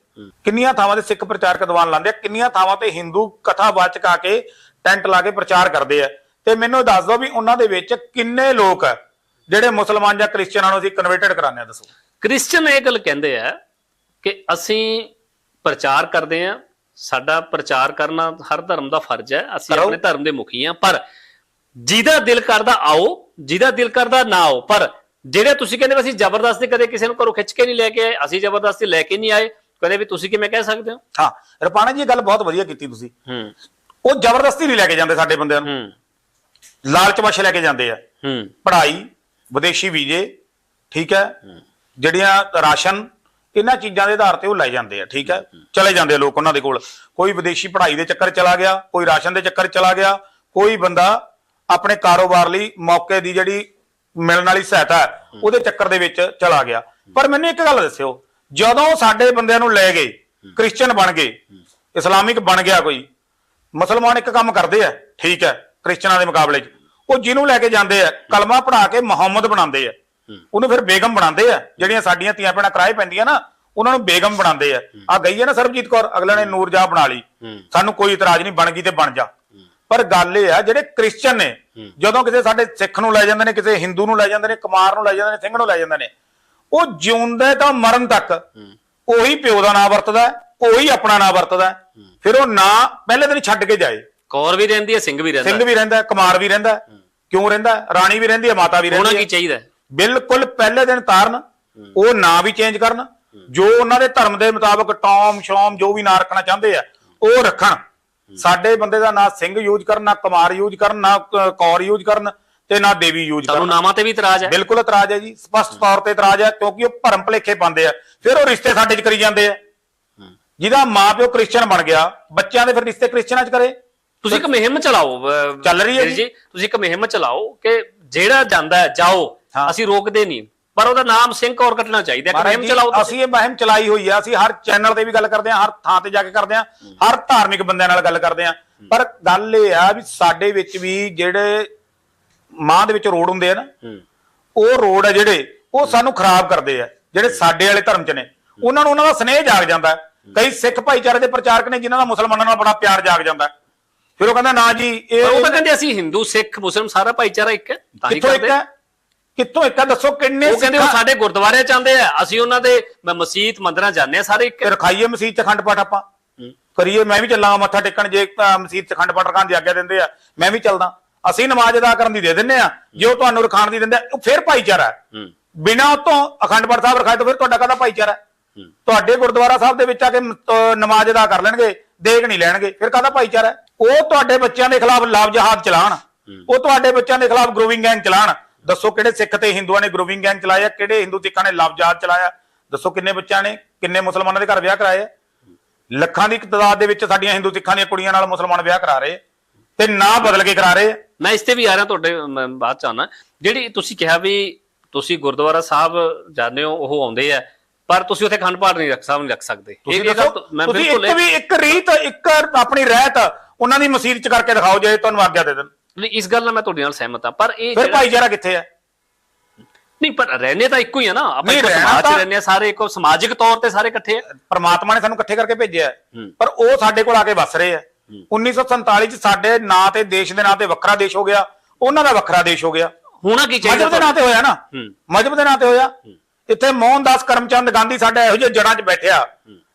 ਕਿੰਨੀਆਂ ਥਾਵਾਂ ਤੇ ਸਿੱਖ ਪ੍ਰਚਾਰਕ ਦੀਵਾਨ ਲਾਉਂਦੇ ਆ? ਕਿੰਨੀਆਂ ਥਾਵਾਂ ਤੇ ਹਿੰਦੂ ਕਥਾਵਾਚਕ ਆ ਕੇ ਟੈਂਟ ਲਾ ਕੇ ਪ੍ਰਚਾਰ ਕਰਦੇ ਆ? ਤੇ ਮੈਨੂੰ ਦੱਸ ਦਿਓ ਵੀ ਉਹਨਾਂ ਦੇ ਵਿੱਚ ਕਿੰਨੇ ਲੋਕ ਆ ਜਿਹੜੇ ਮੁਸਲਮਾਨ ਜਾਂ ਕ੍ਰਿਸਚੀਅਨਾਂ ਨੂੰ ਅਸੀਂ ਕਨਵਰਟਡ ਕਰਾਉਂਦੇ ਆ ਦੱਸੋ। ਕ੍ਰਿਸਚੀਅਨ ਇਹ ਗੱਲ ਕਹਿੰਦੇ ਆ ਕਿ ਅਸੀਂ ਪ੍ਰਚਾਰ ਕਰਦੇ ਆ ਸਾਡਾ ਪ੍ਰਚਾਰ ਕਰਨਾ ਹਰ ਧਰਮ ਦਾ ਫਰਜ਼ ਹੈ ਅਸੀਂ। ਆਪਣੇ ਧਰਮ ਦੇ ਮੁਖੀ ਆ ਪਰ ਜਿਹਦਾ ਦਿਲ ਕਰਦਾ ਆਓ ਜਿਹਦਾ ਦਿਲ ਕਰਦਾ ਨਾ ਆਓ ਪਰ ਜਿਹੜੇ ਤੁਸੀਂ ਕਹਿੰਦੇ ਅਸੀਂ ਜ਼ਬਰਦਸਤੀ ਕਦੇ ਕਿਸੇ ਨੂੰ ਘਰੋਂ ਖਿੱਚ ਕੇ ਨਹੀਂ ਲੈ ਕੇ ਆਏ ਅਸੀਂ ਜ਼ਬਰਦਸਤੀ ਲੈ ਕੇ ਨਹੀਂ ਆਏ ਕਹਿੰਦੇ ਵੀ ਤੁਸੀਂ ਕਿਵੇਂ ਕਹਿ ਸਕਦੇ ਹੋ? ਹਾਂ ਰਪਾਣਾ ਜੀ ਇਹ ਗੱਲ ਬਹੁਤ ਵਧੀਆ ਕੀਤੀ ਤੁਸੀਂ। ਹੂੰ। ਉਹ ਜ਼ਬਰਦਸਤੀ ਨਹੀਂ ਲੈ ਕੇ ਜਾਂਦੇ ਸਾਡੇ ਬੰਦਿਆਂ ਨੂੰ। ਹੂੰ। ਲਾਲਚ ਵਸ਼ ਲੈ ਕੇ ਜਾਂਦੇ ਆ। ਹੂੰ। ਪੜ੍ਹਾਈ ਵਿਦੇਸ਼ੀ ਵੀਜ਼ੇ ਠੀਕ ਹੈ? ਜਿਹੜੀਆਂ ਰਾਸ਼ਨ ਇਹਨਾਂ ਚੀਜ਼ਾਂ ਦੇ ਆਧਾਰ ਤੇ ਉਹ ਲੈ ਜਾਂਦੇ ਆ ਠੀਕ ਹੈ। ਚਲੇ ਜਾਂਦੇ ਆ ਲੋਕ ਉਹਨਾਂ ਦੇ ਕੋਲ। ਕੋਈ ਵਿਦੇਸ਼ੀ ਪੜ੍ਹਾਈ ਦੇ ਚੱਕਰ ਚਲਾ ਗਿਆ ਕੋਈ ਰਾਸ਼ਨ ਦੇ ਚੱਕਰ ਚਲਾ ਗਿਆ ਕੋਈ ਬੰਦਾ ਆਪਣੇ ਕਾਰੋਬਾਰ ਲਈ ਮੌਕੇ ਦੀ ਜਿਹੜੀ ਮਿਲਣ ਵਾਲੀ ਸਹਾਇਤਾ ਹੈ, ਉਹਦੇ ਚੱਕਰ ਦੇ ਵਿੱਚ ਚਲਾ ਗਿਆ। ਪਰ ਮੈਨੂੰ ਇੱਕ ਗੱਲ ਦੱਸਿਓ ਜਦੋਂ ਸਾਡੇ ਬੰਦਿਆਂ ਨੂੰ ਲੈ ਗਏ ਕ੍ਰਿਸਚੀਅਨ ਬਣ ਗਏ ਇਸਲਾਮਿਕ ਬਣ ਗਿਆ ਕੋਈ ਮੁਸਲਮਾਨ ਇੱਕ ਕੰਮ ਕਰਦੇ ਆ ਠੀਕ ਹੈ ਕ੍ਰਿਸਚਨਾਂ ਦੇ ਮੁਕਾਬਲੇ 'ਚ। ਉਹ ਜਿਹਨੂੰ ਲੈ ਕੇ ਜਾਂਦੇ ਆ ਕਲਮਾ ਪੜਾ ਕੇ ਮੁਹੰਮਦ ਬਣਾਉਂਦੇ ਆ। ਉਹਨੂੰ ਫਿਰ ਬੇਗਮ ਬਣਾਉਂਦੇ ਆ ਜਿਹੜੀਆਂ ਸਾਡੀਆਂ ਧੀਆਂ ਭੈਣਾਂ ਕਿਰਾਏ ਪੈਂਦੀਆਂ ਨਾ ਉਹਨਾਂ ਨੂੰ ਬੇਗਮ ਬਣਾਉਂਦੇ ਆ। ਆ ਗਈ ਹੈ ਨਾ ਸਰਬਜੀਤ ਕੌਰ ਅਗਲੇ ਨੇ ਨੂਰਜਾ ਬਣਾ ਲਈ। ਸਾਨੂੰ ਕੋਈ ਇਤਰਾਜ਼ ਨਹੀਂ ਬਣ ਗਈ ਤੇ ਬਣ ਜਾ। ਪਰ ਗੱਲ ਇਹ ਆ ਜਿਹੜੇ ਕ੍ਰਿਸਚੀਅਨ ਨੇ ਜਦੋਂ ਕਿਸੇ ਸਾਡੇ ਸਿੱਖ ਨੂੰ ਲੈ ਜਾਂਦੇ ਨੇ ਕਿਸੇ ਹਿੰਦੂ ਨੂੰ ਲੈ ਜਾਂਦੇ ਨੇ ਕੁਮਾਰ ਨੂੰ ਲੈ ਜਾਂਦੇ ਨੇ ਸਿੰਘ ਨੂੰ ਲੈ ਜਾਂਦੇ ਨੇ ਉਹ ਜਿਉਂਦੇ ਤਾਂ ਮਰਨ ਤੱਕ ਉਹੀ ਪਿਓ ਦਾ ਨਾਂ ਵਰਤਦਾ ਉਹੀ ਆਪਣਾ ਨਾਂ ਵਰਤਦਾ। ਫਿਰ ਉਹ ਨਾਂ ਪਹਿਲੇ ਦਿਨ ਛੱਡ ਕੇ ਜਾਏ। ਕੌਰ ਵੀ ਰਹਿੰਦੀ ਹੈ ਸਿੰਘ ਵੀ ਰਹਿੰਦਾ ਸਿੰਘ ਵੀ ਰਹਿੰਦਾ ਕੁਮਾਰ ਵੀ ਰਹਿੰਦਾ। ਕਿਉਂ ਰਹਿੰਦਾ? ਰਾਣੀ ਵੀ ਰਹਿੰਦੀ ਹੈ ਮਾਤਾ ਵੀ ਹੋਣਾ ਰਹਿੰਦੀ ਕੀ ਹੈ। ਚਾਹੀਦਾ ਹੈ? ਬਿਲਕੁਲ ਪਹਿਲੇ ਦਿਨ ਤਾਰਨ ਉਹ ਨਾਂ ਵੀ ਚੇਂਜ ਕਰਨ। ਜੋ ਉਹਨਾਂ ਦੇ ਧਰਮ ਦੇ ਮੁਤਾਬਕ ਟੌਮ ਸ਼ੌਮ ਜੋ ਵੀ ਨਾਂ ਰੱਖਣਾ ਚਾਹੁੰਦੇ ਆ ਉਹ ਰੱਖਣ। ਸਾਡੇ ਬੰਦੇ ਦਾ ਨਾਂ ਸਿੰਘ ਯੂਜ਼ ਕਰਨ ਨਾ ਕੁਮਾਰ ਯੂਜ਼ ਕਰਨ ਨਾ ਕੌਰ ਯੂਜ਼ ਕਰਨ ਤੇ ਨਾ ਦੇਵੀ ਯੂਜ਼ ਤੁਹਾਨੂੰ ਕਰਨ ਨਾਮਾਂ ਤੇ ਵੀ ਇਤਰਾਜ਼ ਹੈ? ਬਿਲਕੁਲ ਇਤਰਾਜ਼ ਹੈ ਜੀ ਸਪਸ਼ਟ ਤੌਰ ਤੇ ਇਤਰਾਜ਼ ਹੈ ਕਿਉਂਕਿ ਉਹ ਭਰਮ ਭਲੇਖੇ ਪਾਉਂਦੇ ਆ। ਫਿਰ ਉਹ ਰਿਸ਼ਤੇ ਸਾਡੇ 'ਚ ਕਰੀ ਜਾਂਦੇ ਆ। ਜਿਹਦਾ ਮਾਪਿਓ ਕ੍ਰਿਸਚੀਅਨ ਬਣ ਗਿਆ ਬੱਚਿਆਂ ਦੇ ਫਿਰ ਰਿਸ਼ਤੇ ਕ੍ਰਿਸਚੀਅਨਾਂ 'ਚ ਕਰੇ। ਤੁਸੀਂ ਇੱਕ ਮੁਹਿੰਮ ਚਲਾਓ ਚੱਲ ਰਹੀ ਹੈ ਜੀ। ਤੁਸੀਂ ਇੱਕ ਮੁਹਿੰਮ ਚਲਾਓ ਕਿ ਜਿਹੜਾ ਜਾਂਦਾ ਜਾਓ। ਅਸੀਂ ਰੋਕਦੇ ਨਹੀਂ। ਪਰ ਉਹਦਾ ਨਾਮ ਸਿੰਘ ਕੌਰ ਕੱਟਣਾ ਚਾਹੀਦਾ ਇੱਕ ਮਹਾਰਾਜ ਮੁਹਿੰਮ ਚਲਾਓ ਅਸੀਂ ਇਹ ਮੁਹਿੰਮ ਚਲਾਈ ਹੋਈ ਆ ਅਸੀਂ ਹਰ ਚੈਨਲ ਤੇ ਵੀ ਗੱਲ ਕਰਦੇ ਆ ਹਰ ਥਾਂ ਤੇ ਜਾ ਕੇ ਕਰਦੇ ਆ ਹਰ ਧਾਰਮਿਕ ਬੰਦਿਆਂ ਨਾਲ ਗੱਲ ਕਰਦੇ ਆ ਪਰ ਗੱਲ ਇਹ ਆ ਵੀ ਸਾਡੇ ਵਿੱਚ ਵੀ ਜਿਹੜੇ ਮਾਂ ਦੇ ਵਿੱਚ ਰੋਡ ਹੁੰਦੇ ਆ ਨਾ ਉਹ ਰੋਡ ਆ ਜਿਹੜੇ ਉਹ ਸਾਨੂੰ ਖਰਾਬ ਕਰਦੇ ਆ ਜਿਹੜੇ ਸਾਡੇ ਵਾਲੇ ਧਰਮ ਚ ਨੇ। ਉਹਨਾਂ ਨੂੰ ਉਹਨਾਂ ਦਾ ਸਨੇਹ ਜਾਗ ਜਾਂਦਾ। ਕਈ ਸਿੱਖ ਭਾਈਚਾਰੇ ਦੇ ਪ੍ਰਚਾਰਕ ਨੇ ਜਿਨ੍ਹਾਂ ਦਾ ਮੁਸਲਮਾਨਾਂ ਨਾਲ ਬੜਾ ਪਿਆਰ ਜਾਗ ਜਾਂਦਾ। ਫਿਰ ਉਹ ਕਹਿੰਦਾ ਨਾ ਜੀ ਪਰ ਉਹ ਤਾਂ ਇਹ ਕਹਿੰਦੇ ਅਸੀਂ ਹਿੰਦੂ ਸਿੱਖ ਮੁਸਲਮਾਨ ਸਾਰਾ ਭਾਈਚਾਰਾ ਇੱਕ ਹੈ। ਤਾਂ ਹੀ ਕਿੱਥੋਂ ਇੱਕ ਕਰਦੇ। ਹੈ? ਕਿੱਥੋਂ ਇੱਕ ਦੱਸੋ ਕਿੰਨੇ ਉਹ ਕਹਿੰਦੇ ਉਹ ਸਾਡੇ ਗੁਰਦੁਆਰੇ ਚਾਹੁੰਦੇ ਆ। ਅਸੀਂ ਉਹਨਾਂ ਦੇ ਮ- ਮਸਜਿਦ ਮੰਦਰਾਂ ਜਾਂਦੇ ਆ ਸਾਰੇ ਇੱਕ। ਰਖਾਈਏ ਮਸੀਤ ਚ ਅਖੰਡ ਪਾਠ ਆਪਾਂ। ਕਰੀਏ ਮੈਂ ਵੀ ਚੱਲਾਂਗਾ ਮੱਥਾ ਟੇਕਣ। ਜੇ ਮਸੀਤ ਚ ਅਖੰਡ ਪਾਠ ਰਖਾਣ ਦੀ ਆਗਿਆ ਦਿੰਦੇ ਆ ਮੈਂ ਵੀ ਚੱਲਦਾ। ਅਸੀਂ ਨਮਾਜ਼ ਅਦਾ ਕਰਨ ਦੀ ਦੇ ਦਿੰਨੇ ਆ। ਜੇ ਉਹ ਤੁਹਾਨੂੰ ਰਖਾਣ ਦੀ ਦਿੰਦੇ ਆ, ਉਹ ਫਿਰ ਭਾਈਚਾਰਾ ਬਿਨਾਂ ਉਹ ਤੋਂ ਅਖੰਡ ਪਾਠ ਸਾਹਿਬ ਰਖਾਏ ਤਾਂ ਫਿਰ ਤੁਹਾਡਾ ਕਾਹਦਾ ਭਾਈਚਾਰਾ? ਤੁਹਾਡੇ ਗੁਰਦੁਆਰਾ ਸਾਹਿਬ ਦੇ ਵਿੱਚ ਆ ਕੇ ਨਮਾਜ਼ ਅਦਾ ਕਰ ਲੈਣਗੇ ਦੇਖ ਨਹੀਂ ਲੈਣਗੇ ਫਿਰ ਕਾਹਦਾ ਭਾਈਚਾਰਾ? ਉਹ ਤੁਹਾਡੇ ਬੱਚਿਆਂ ਦੇ ਖਿਲਾਫ ਲਾਭ ਜਹਾਦ ਚਲਾਣ ਉਹ ਤੁਹਾਡੇ ਬੱਚਿਆਂ ਦੇ ਖਿਲਾਫ ਗਰੂਵਿੰਗ ਗੈਂਗ ਚਲਾਣ ਦੱਸੋ ਕਿਹੜੇ ਸਿੱਖ ਤੇ ਹਿੰਦੂਆਂ ਨੇ ਗਰੂਵਿੰਗ ਗੈਂਗ ਚਲਾਇਆ ਕਿਹੜੇ ਹਿੰਦੂ ਸਿੱਖਾਂ ਨੇ ਜਹਾਦ ਚਲਾਇਆ? ਦੱਸੋ ਕਿੰਨੇ ਬੱਚਿਆਂ ਨੇ ਕਿੰਨੇ ਮੁਸਲਮਾਨਾਂ ਦੇ ਘਰ ਵਿਆਹ ਕਰਾਏ? ਲੱਖਾਂ ਦੀ ਤਾਦਾਦ ਦੇ ਵਿੱਚ ਸਾਡੀਆਂ ਹਿੰਦੂ ਸਿੱਖਾਂ ਦੀਆਂ ਕੁੜੀਆਂ ਨਾਲ ਮੁਸਲਮਾਨ ਵਿਆਹ ਕਰਾ ਰਹੇ ਤੇ ਨਾਂ ਬਦਲ ਕੇ ਕਰਾ ਰਹੇ? ਮੈਂ ਇਸ ਤੇ ਵੀ ਆ ਰਿਹਾ ਤੁਹਾਡੇ ਬਾਅਦ ਚ ਆਉਣਾ ਜਿਹੜੀ ਤੁਸੀਂ ਕਿਹਾ ਵੀ ਤੁਸੀਂ ਗੁਰਦੁਆਰਾ ਸਾਹਿਬ ਜਾਂਦੇ ਹੋ ਉਹ ਆਉਂਦੇ ਆ ਪਰ ਤੁਸੀਂ ਉੱਥੇ ਖੰਡ ਪਾਠ ਨਹੀਂ ਰੱਖ ਸਾਹਿਬ ਨਹੀਂ ਰੱਖ ਸਕਦੇ। ਤੁਸੀਂ ਦੱਸੋ ਮੈਂ ਬਿਲਕੁਲ ਇੱਕ ਵੀ ਇੱਕ ਰੀਤ ਇੱਕ ਆਪਣੀ ਰਹਿਤ ਉਹਨਾਂ ਦੀ ਮਸੀਤ ਚ ਕਰਕੇ ਦਿਖਾਓ ਜੇ ਤੁਹਾਨੂੰ ਆਗਿਆ ਦੇ ਦੇਣ। ਨਹੀਂ, ਇਸ ਗੱਲ ਨਾਲ ਮੈਂ ਤੁਹਾਡੇ ਨਾਲ ਸਹਿਮਤ ਹਾਂ ਪਰ ਇਹ ਫਿਰ ਭਾਈਚਾਰਾ ਕਿੱਥੇ ਹੈ? ਨਹੀਂ ਪਰ ਰਹਿਣੇ ਤਾਂ ਇੱਕੋ ਹੀ ਆ ਨਾ। ਆਪਾਂ ਇੱਕੋ ਸਮਾਜ 'ਚ ਰਹਿੰਦੇ ਆ ਸਾਰੇ ਇੱਕੋ ਸਮਾਜਿਕ ਤੌਰ ਤੇ ਸਾਰੇ ਇਕੱਠੇ ਆ। ਪਰਮਾਤਮਾ ਨੇ ਸਾਨੂੰ ਇਕੱਠੇ ਕਰਕੇ ਭੇਜਿਆ। ਪਰ ਉਹ ਸਾਡੇ ਕੋਲ ਆ ਕੇ ਵਸ ਰਹੇ ਆ। 1947 ਚ ਸਾਡੇ ਨਾਂ ਤੇ ਦੇਸ਼ ਦੇ ਨਾਂ ਤੇ ਵੱਖਰਾ ਦੇਸ਼ ਹੋ ਗਿਆ। ਉਹਨਾਂ ਦਾ ਵੱਖਰਾ ਦੇਸ਼ ਹੋ ਗਿਆ। ਹੋਣਾ ਕੀ ਚਾਹੀਦਾ ਮਜਬ ਦੇ ਨਾਂ ਤੇ ਹੋਇਆ ਨਾ। ਮਜਬ ਦੇ ਨਾਂ ਤੇ ਹੋਇਆ। ਇੱਥੇ ਮੋਹਨਦਾਸ ਕਰਮਚੰਦ ਗਾਂਧੀ ਸਾਡਾ ਇਹੋ ਜਿਹੇ ਜੜਾਂ 'ਚ ਬੈਠਿਆ।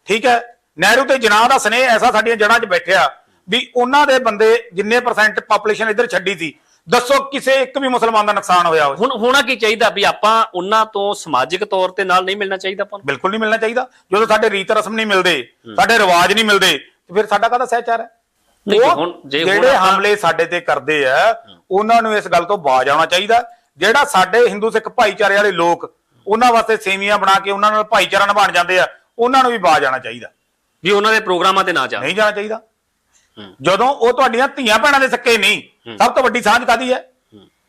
ਠੀਕ ਹੈ? ਨਹਿਰੂ ਤੇ ਜਨਾਹ ਦਾ ਸਨੇਹ ਐਸਾ ਸਾਡੀਆਂ ਜੜਾਂ 'ਚ ਬੈਠਿਆ। ਵੀ ਉਹਨਾਂ ਦੇ ਬੰਦੇ ਜਿੰਨੇ ਪਰਸੈਂਟ ਪਾਪੂਲੇਸ਼ਨ ਇੱਧਰ ਛੱਡੀ ਸੀ ਦੱਸੋ ਕਿਸੇ ਇੱਕ ਵੀ ਮੁਸਲਮਾਨ ਦਾ ਨੁਕਸਾਨ ਹੋਇਆ ਹੋਵੇ। ਹੁਣ ਹੋਣਾ ਕੀ ਚਾਹੀਦਾ ਵੀ ਆਪਾਂ ਉਹਨਾਂ ਤੋਂ ਸਮਾਜਿਕ ਤੌਰ ਤੇ ਨਾਲ ਨਹੀਂ ਮਿਲਣਾ ਚਾਹੀਦਾ ਆਪਾਂ ਨੂੰ? ਬਿਲਕੁਲ ਨਹੀਂ ਮਿਲਣਾ ਚਾਹੀਦਾ। ਜਦੋਂ ਸਾਡੇ ਰੀਤ ਰਸਮ ਨਹੀਂ ਮਿਲਦੇ ਸਾਡੇ ਰਿਵਾਜ ਨਹੀਂ ਮਿਲਦੇ ਤੇ ਫਿਰ ਸਾਡਾ ਕਾਹਦਾ ਸਹਿਚਾਰ ਹੈ? ਜੇ ਜਿਹੜੇ ਹਮਲੇ ਸਾਡੇ ਤੇ ਕਰਦੇ ਆ ਉਹਨਾਂ ਨੂੰ ਇਸ ਗੱਲ ਤੋਂ ਬਾਜ ਆਉਣਾ ਚਾਹੀਦਾ। ਜਿਹੜਾ ਸਾਡੇ ਹਿੰਦੂ ਸਿੱਖ ਭਾਈਚਾਰੇ ਵਾਲੇ ਲੋਕ ਉਹਨਾਂ ਵਾਸਤੇ ਸੇਵੀਆਂ ਬਣਾ ਕੇ ਉਹਨਾਂ ਨਾਲ ਭਾਈਚਾਰਾ ਨਿਭਾਣ ਜਾਂਦੇ ਆ ਉਹਨਾਂ ਨੂੰ ਵੀ ਬਾਜ ਆਉਣਾ ਚਾਹੀਦਾ। ਵੀ ਉਹਨਾਂ ਦੇ ਪ੍ਰੋਗਰਾਮਾਂ ਤੇ ਨਾ ਜਾਣ। ਨਹੀਂ ਜਾਣਾ ਚਾਹੀਦਾ। ਜਦੋਂ ਉਹ ਤੁਹਾਡੀਆਂ ਧੀਆਂ ਭੈਣਾਂ ਦੇ ਸੱਕੇ ਨਹੀਂ ਸਭ ਤੋਂ ਵੱਡੀ ਸਾਂਝ ਕਾਦੀ ਹੈ?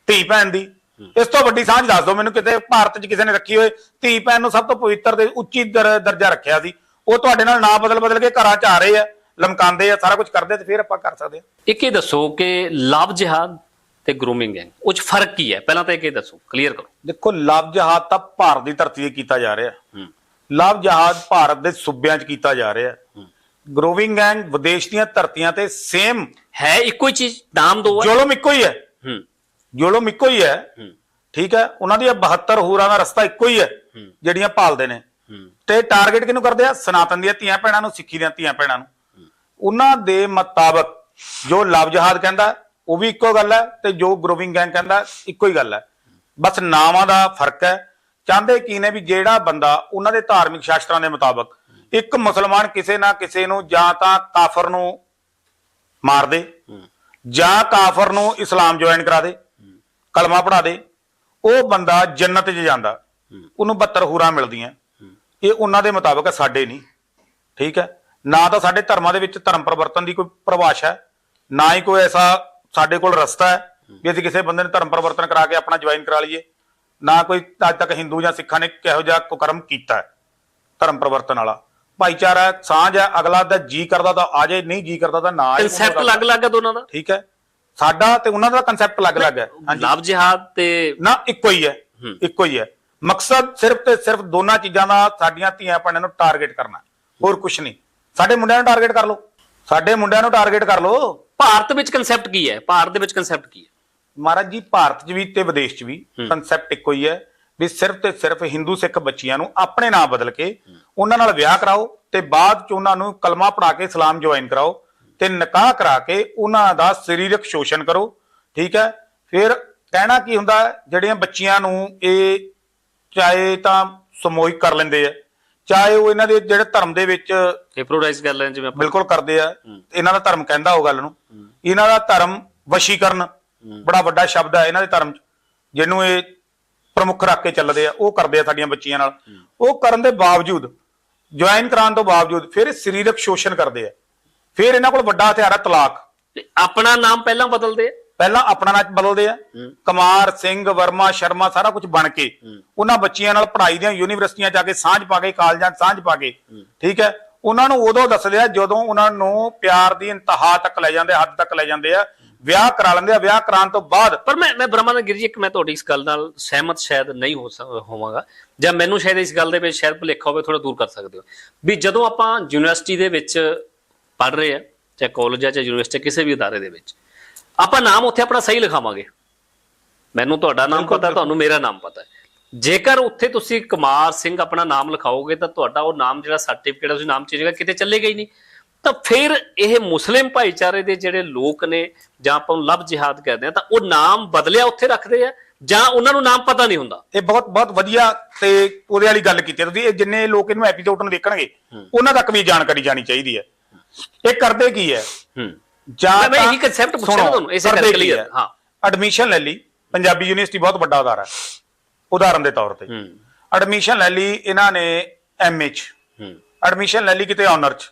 ਧੀ ਭੈਣ ਦੀ। ਇਸ ਤੋਂ ਵੱਡੀ ਸਾਂਝ ਦੱਸ ਦਿਓ ਮੈਨੂੰ ਕਿਤੇ ਭਾਰਤ 'ਚ ਕਿਸੇ ਨੇ ਰੱਖੀ ਹੋਏ ਧੀ ਭੈਣ ਨੂੰ ਸਭ ਤੋਂ ਪਵਿੱਤਰ ਤੇ ਉੱਚੀ ਦਰ- ਦਰਜਾ ਰੱਖਿਆ ਸੀ। ਉਹ ਤੁਹਾਡੇ ਨਾਲ ਨਾਂ ਬਦਲ ਬਦਲ ਕੇ ਘਰਾਂ 'ਚ ਆ ਰਹੇ ਆ ਲਮਕਾਉਂਦੇ ਆ ਸਾਰਾ ਕੁਝ ਕਰਦੇ ਤੇ ਫਿਰ ਆਪਾਂ ਕਰ ਸਕਦੇ ਆ। ਇੱਕ ਇਹ ਦੱਸੋ ਕਿ ਲਵ ਜਿਹਾਦ ਤੇ ਗਰੂਮਿੰਗ ਹੈ ਉਹ 'ਚ ਫ਼ਰਕ ਕੀ ਹੈ? ਪਹਿਲਾਂ ਤਾਂ ਇਹ ਦੱਸੋ ਕਲੀਅਰ ਕਰੋ। ਦੇਖੋ ਲਵ ਜਹਾਦ ਤਾਂ ਭਾਰਤ ਦੀ ਧਰਤੀ ਤੇ ਕੀਤਾ ਜਾ ਰਿਹਾ। ਲਵ ਜਹਾਦ ਭਾਰਤ ਦੇ ਸੂਬਿਆਂ 'ਚ ਕੀਤਾ ਜਾ ਰਿਹਾ। ਗਰੋਵਿੰਗ ਗੈਂਗ ਵਿਦੇਸ਼ ਦੀਆਂ ਧਰਤੀਆਂ ਤੇ ਸੇਮ ਹੈ ਇੱਕੋ ਹੀ ਚੀਜ਼ ਨਾਮ ਦੋ ਹੈ ਜ਼ੁਲਮ ਇੱਕੋ ਹੀ ਹੈ। ਹੂੰ। ਜ਼ੁਲਮ ਇੱਕੋ ਹੀ ਹੈ। ਹੂੰ। ਠੀਕ ਹੈ। ਉਹਨਾਂ ਦੀ 72 ਹੂਰਾਂ ਦਾ ਰਸਤਾ ਇੱਕੋ ਹੀ ਹੈ ਹੂੰ। ਜਿਹੜੀਆਂ ਭਾਲਦੇ ਨੇ। ਹੂੰ। ਤੇ ਟਾਰਗੇਟ ਕਿਹਨੂੰ ਕਰਦੇ ਆ? ਸਨਾਤਨ ਦੀਆਂ ਧੀਆਂ ਭੈਣਾਂ ਨੂੰ ਸਿੱਖੀ ਦੀਆਂ ਧੀਆਂ ਭੈਣਾਂ ਨੂੰ। ਉਹਨਾਂ ਦੇ ਮੁਤਾਬਕ ਜੋ ਲਵ ਜਹਾਦ ਕਹਿੰਦਾ ਉਹ ਵੀ ਇੱਕੋ ਗੱਲ ਹੈ ਤੇ ਜੋ ਗਰੋਵਿੰਗ ਗੈਂਗ ਕਹਿੰਦਾ ਇੱਕੋ ਹੀ ਗੱਲ ਹੈ। ਬਸ ਨਾਵਾਂ ਦਾ ਫ਼ਰਕ ਹੈ। ਚਾਹੁੰਦੇ ਕੀ ਨੇ ਵੀ ਜਿਹੜਾ ਬੰਦਾ ਉਹਨਾਂ ਦੇ ਧਾਰਮਿਕ ਸ਼ਾਸਤਰਾਂ ਦੇ ਮੁਤਾਬਕ ਇੱਕ ਮੁਸਲਮਾਨ ਕਿਸੇ ਨਾ ਕਿਸੇ ਨੂੰ ਜਾਂ ਤਾਂ ਕਾਫਰ ਨੂੰ ਮਾਰ ਦੇ ਜਾਂ ਕਾਫਰ ਨੂੰ ਇਸਲਾਮ ਜੁਆਇਨ ਕਰਾ ਦੇ ਕਲਮਾ ਪੜਾ ਦੇ ਉਹ ਬੰਦਾ ਜੰਨਤ 'ਚ ਜਾਂਦਾ ਉਹਨੂੰ 72 ਹੂਰਾਂ ਮਿਲਦੀਆਂ। ਇਹ ਉਹਨਾਂ ਦੇ ਮੁਤਾਬਕ ਹੈ ਸਾਡੇ ਨਹੀਂ ਠੀਕ ਹੈ? ਨਾ ਤਾਂ ਸਾਡੇ ਧਰਮਾਂ ਦੇ ਵਿੱਚ ਧਰਮ ਪਰਿਵਰਤਨ ਦੀ ਕੋਈ ਪਰਿਭਾਸ਼ਾ ਹੈ ਨਾ ਹੀ ਕੋਈ ਐਸਾ ਸਾਡੇ ਕੋਲ ਰਸਤਾ ਹੈ। ਵੀ ਅਸੀਂ ਕਿਸੇ ਬੰਦੇ ਨੂੰ ਧਰਮ ਪਰਿਵਰਤਨ ਕਰਾ ਕੇ ਆਪਣਾ ਜੁਆਇਨ ਕਰਾ ਲਈਏ। ਨਾ ਕੋਈ ਅੱਜ ਤੱਕ ਹਿੰਦੂ ਜਾਂ ਸਿੱਖਾਂ ਨੇ ਕਿਹੋ ਜਿਹਾ ਕੁਕਰਮ ਕੀਤਾ ਹੈ ਧਰਮ ਪਰਿਵਰਤਨ ਵਾਲਾ। ਭਾਈਚਾਰਾ ਹੈ, ਸਾਂਝ ਹੈ ਅਗਲਾ ਦਾ ਜੀ ਕਰਦਾ ਤਾਂ ਆ ਜਾਏ ਨਹੀਂ ਜੀ ਕਰਦਾ ਤਾਂ ਨਾ ਆਏ। ਕਨਸੈਪਟ ਅਲੱਗ-ਅਲੱਗ ਹੈ ਦੋਨਾਂ ਦਾ? ਠੀਕ ਹੈ। ਸਾਡਾ ਤੇ ਉਹਨਾਂ ਦਾ ਕਨਸੈਪਟ ਅਲੱਗ-ਅਲੱਗ ਹੈ। ਹਾਂਜੀ। ਲਵ ਜਿਹਾਦ ਤੇ ਨਾ ਇੱਕੋ ਹੀ ਹੈ। ਇੱਕੋ ਹੀ ਹੈ। ਮਕਸਦ ਸਿਰਫ ਤੇ ਸਿਰਫ ਦੋਨਾਂ ਚੀਜ਼ਾਂ ਦਾ ਸਾਡੀਆਂ ਧੀਆਂ ਭੈਣਾਂ ਨੂੰ ਟਾਰਗੇਟ ਕਰਨਾ ਹੋਰ ਕੁਝ ਨਹੀਂ। ਸਾਡੇ ਮੁੰਡਿਆਂ ਨੂੰ ਟਾਰਗੇਟ ਕਰ ਲਓ। ਸਾਡੇ ਮੁੰਡਿਆਂ ਨੂੰ ਟਾਰਗੇਟ ਕਰ ਲਓ। ਭਾਰਤ ਵਿੱਚ ਕਨਸੈਪਟ ਕੀ ਹੈ? ਭਾਰਤ ਦੇ ਵਿੱਚ ਕਨਸੈਪਟ ਕੀ ਹੈ? ਮਹਾਰਾਜ ਜੀ ਭਾਰਤ 'ਚ ਵੀ ਤੇ ਵਿਦੇਸ਼ 'ਚ ਵੀ ਕਨਸੈਪਟ ਇੱਕੋ ਹੀ ਹੈ। ਵੀ ਸਿਰਫ ਤੇ ਸਿਰਫ ਹਿੰਦੂ ਸਿੱਖ ਬੱਚੀਆਂ ਨੂੰ ਆਪਣੇ ਨਾਮ ਬਦਲ ਕੇ ਉਹਨਾਂ ਨਾਲ ਵਿਆਹ ਕਰਾਓ ਤੇ ਬਾਅਦ 'ਚ ਉਹਨਾਂ ਨੂੰ ਕਲਮਾ ਪੜਾ ਕੇ ਇਸਲਾਮ ਜੁਆਇਨ ਕਰਾਓ ਤੇ ਨਿਕਾਹ ਕਰਾ ਕੇ ਉਹਨਾਂ ਦਾ ਸਰੀਰਕ ਸ਼ੋਸ਼ਣ ਕਰੋ ਠੀਕ ਹੈ? ਫਿਰ ਕਹਿਣਾ ਕੀ ਹੁੰਦਾ ਜਿਹੜੀਆਂ ਬੱਚੀਆਂ ਨੂੰ ਇਹ ਚਾਹੇ ਤਾਂ ਸਮੋਹਿਕ ਕਰ ਲੈਂਦੇ ਆ ਚਾਹੇ ਉਹ ਇਹਨਾਂ ਦੇ ਜਿਹੜੇ ਧਰਮ ਦੇ ਵਿੱਚ ਹਿਪਨੋਟਾਈਜ਼ ਕਰ ਲੈਣ ਜਿਵੇਂ ਆਪਾਂ ਬਿਲਕੁਲ ਕਰਦੇ ਆ ਇਹਨਾਂ ਦਾ ਧਰਮ ਕਹਿੰਦਾ ਉਹ ਗੱਲ ਨੂੰ। ਇਹਨਾਂ ਦਾ ਧਰਮ ਵਸ਼ੀਕਰਨ ਬੜਾ ਵੱਡਾ ਸ਼ਬਦ ਹੈ ਇਹਨਾਂ ਦੇ ਧਰਮ ਚ ਜਿਹਨੂੰ ਇਹ ਪ੍ਰਮੁੱਖ ਰੱਖ ਕੇ ਚੱਲਦੇ ਆ ਉਹ ਕਰਦੇ ਆ ਸਾਡੀਆਂ ਬੱਚੀਆਂ ਨਾਲ। ਉਹ ਕਰਨ ਦੇ ਬਾਵਜੂਦ ਜੁਆਇਨ ਕਰਾਉਣ ਤੋਂ ਬਾਵਜੂਦ ਫਿਰ ਇਹ ਸਰੀਰਕ ਸ਼ੋਸ਼ਣ ਕਰਦੇ ਆ। ਫਿਰ ਇਹਨਾਂ ਕੋਲ ਵੱਡਾ ਹਥਿਆਰ ਹੈ ਤਲਾਕ। ਤੇ ਆਪਣਾ ਨਾਮ ਪਹਿਲਾਂ ਬਦਲਦੇ ਆ? ਪਹਿਲਾਂ ਆਪਣਾ ਨਾਂ ਬਦਲਦੇ ਆ। ਕੁਮਾਰ ਸਿੰਘ ਵਰਮਾ ਸ਼ਰਮਾ ਸਾਰਾ ਕੁਝ ਬਣ ਕੇ ਉਹਨਾਂ ਬੱਚੀਆਂ ਨਾਲ ਪੜ੍ਹਾਈ ਦੀਆਂ ਯੂਨੀਵਰਸਿਟੀਆਂ ਜਾ ਕੇ ਸਾਂਝ ਪਾ ਕੇ ਕਾਲਜਾਂ ਸਾਂਝ ਪਾ ਕੇ ਠੀਕ ਹੈ? ਉਹਨਾਂ ਨੂੰ ਉਦੋਂ ਦੱਸਦੇ ਆ ਜਦੋਂ ਉਹਨਾਂ ਨੂੰ ਪਿਆਰ ਦੀ ਇੰਤਹਾ ਤੱਕ ਲੈ ਜਾਂਦੇ ਆ, ਹੱਦ ਤੱਕ ਲੈ ਜਾਂਦੇ ਆ। ਵਿਆਹ ਕਰਾ ਲੈਂਦੇ ਆ ਵਿਆਹ ਕਰਾਉਣ ਤੋਂ ਬਾਅਦ। ਪਰ ਮੈਂ ਮੈਂ ਬ੍ਰਹਮਾਨੰਦ ਜੀ ਇੱਕ ਮੈਂ ਤੁਹਾਡੀ ਇਸ ਗੱਲ ਨਾਲ ਸਹਿਮਤ ਸ਼ਾਇਦ ਨਹੀਂ ਹੋ ਹੋਵਾਂਗਾ। ਜਾਂ ਮੈਨੂੰ ਸ਼ਾਇਦ ਇਸ ਗੱਲ ਦੇ ਵਿੱਚ ਸ਼ਾਇਦ ਭੁਲੇਖਾ ਹੋਵੇ ਥੋੜਾ ਦੂਰ ਕਰ ਸਕਦੇ ਹੋ। ਵੀ ਜਦੋਂ ਆਪਾਂ ਯੂਨੀਵਰਸਿਟੀ ਦੇ ਵਿੱਚ ਪੜ੍ਹ ਰਹੇ ਆ ਚਾਹੇ ਕਾਲਜ ਆ ਚਾਹੇ ਯੂਨੀਵਰਸਿਟੀ ਕਿਸੇ ਵੀ ਅਦਾਰੇ ਦੇ ਵਿੱਚ ਆਪਾਂ ਨਾਮ ਉੱਥੇ ਆਪਣਾ ਸਹੀ ਲਿਖਾਵਾਂਗੇ। ਮੈਨੂੰ ਤੁਹਾਡਾ ਨਾਮ ਪਤਾ ਤੁਹਾਨੂੰ ਮੇਰਾ ਨਾਮ ਪਤਾ ਹੈ। ਜੇਕਰ ਉੱਥੇ ਤੁਸੀਂ ਕੁਮਾਰ ਸਿੰਘ ਆਪਣਾ ਨਾਮ ਲਿਖਾਓਗੇ ਤਾਂ ਤੁਹਾਡਾ ਉਹ ਨਾਮ ਜਿਹੜਾ ਸਰਟੀਫਿਕੇਟ ਤੁਸੀਂ ਨਾਮ ਚੇਂਜ ਕਿਤੇ ਚੱਲੇਗਾ ਹੀ ਨਹੀਂ। ਤਾਂ ਫਿਰ ਇਹ ਮੁਸਲਿਮ ਭਾਈਚਾਰੇ ਦੇ ਜਿਹੜੇ ਲੋਕ ਨੇ ਜਾਂ ਆਪਾਂ ਨੂੰ ਲਵ ਜਿਹਾਦ ਕਹਿੰਦੇ ਆ ਤਾਂ ਉਹ ਨਾਮ ਬਦਲਿਆ ਉੱਥੇ ਰੱਖਦੇ ਆ ਜਾਂ ਉਹਨਾਂ ਨੂੰ ਨਾਮ ਪਤਾ ਨਹੀਂ ਹੁੰਦਾ? ਇਹ ਬਹੁਤ ਬਹੁਤ ਵਧੀਆ ਤੇ ਉਹਦੇ ਵਾਲੀ ਗੱਲ ਕੀਤੀ ਤੁਸੀਂ ਇਹ ਜਿੰਨੇ ਲੋਕ ਇਹਨੂੰ ਐਪੀਸੋਡ ਨੂੰ ਦੇਖਣਗੇ ਉਹਨਾਂ ਤੱਕ ਵੀ ਜਾਣਕਾਰੀ ਜਾਣੀ ਚਾਹੀਦੀ ਹੈ। ਇਹ ਕਰਦੇ ਕੀ ਹੈ? ਜਾਂ ਮੈਂ- ਇਹੀ concept ਪੁੱਛਿਆ ਤੁਹਾਨੂੰ, ਇਸੇ ਕਰਦੇ ਕਰਕੇ ਕੀ clear, ਹੈ? ਐਡਮਿਸ਼ਨ ਲੈ ਲਈ। ਪੰਜਾਬੀ ਯੂਨੀਵਰਸਿਟੀ ਬਹੁਤ ਵੱਡਾ ਅਦਾਰਾ ਹੈ। ਉਦਾਹਰਨ ਦੇ ਤੌਰ ਤੇ। ਐਡਮਿਸ਼ਨ ਲੈ ਲਈ ਇਹਨਾਂ ਨੇ ਐਮਏ ਚ ਐਡਮਿਸ਼ਨ ਲੈ ਲਈ ਕਿਤੇ ਆਨਰ ਚ।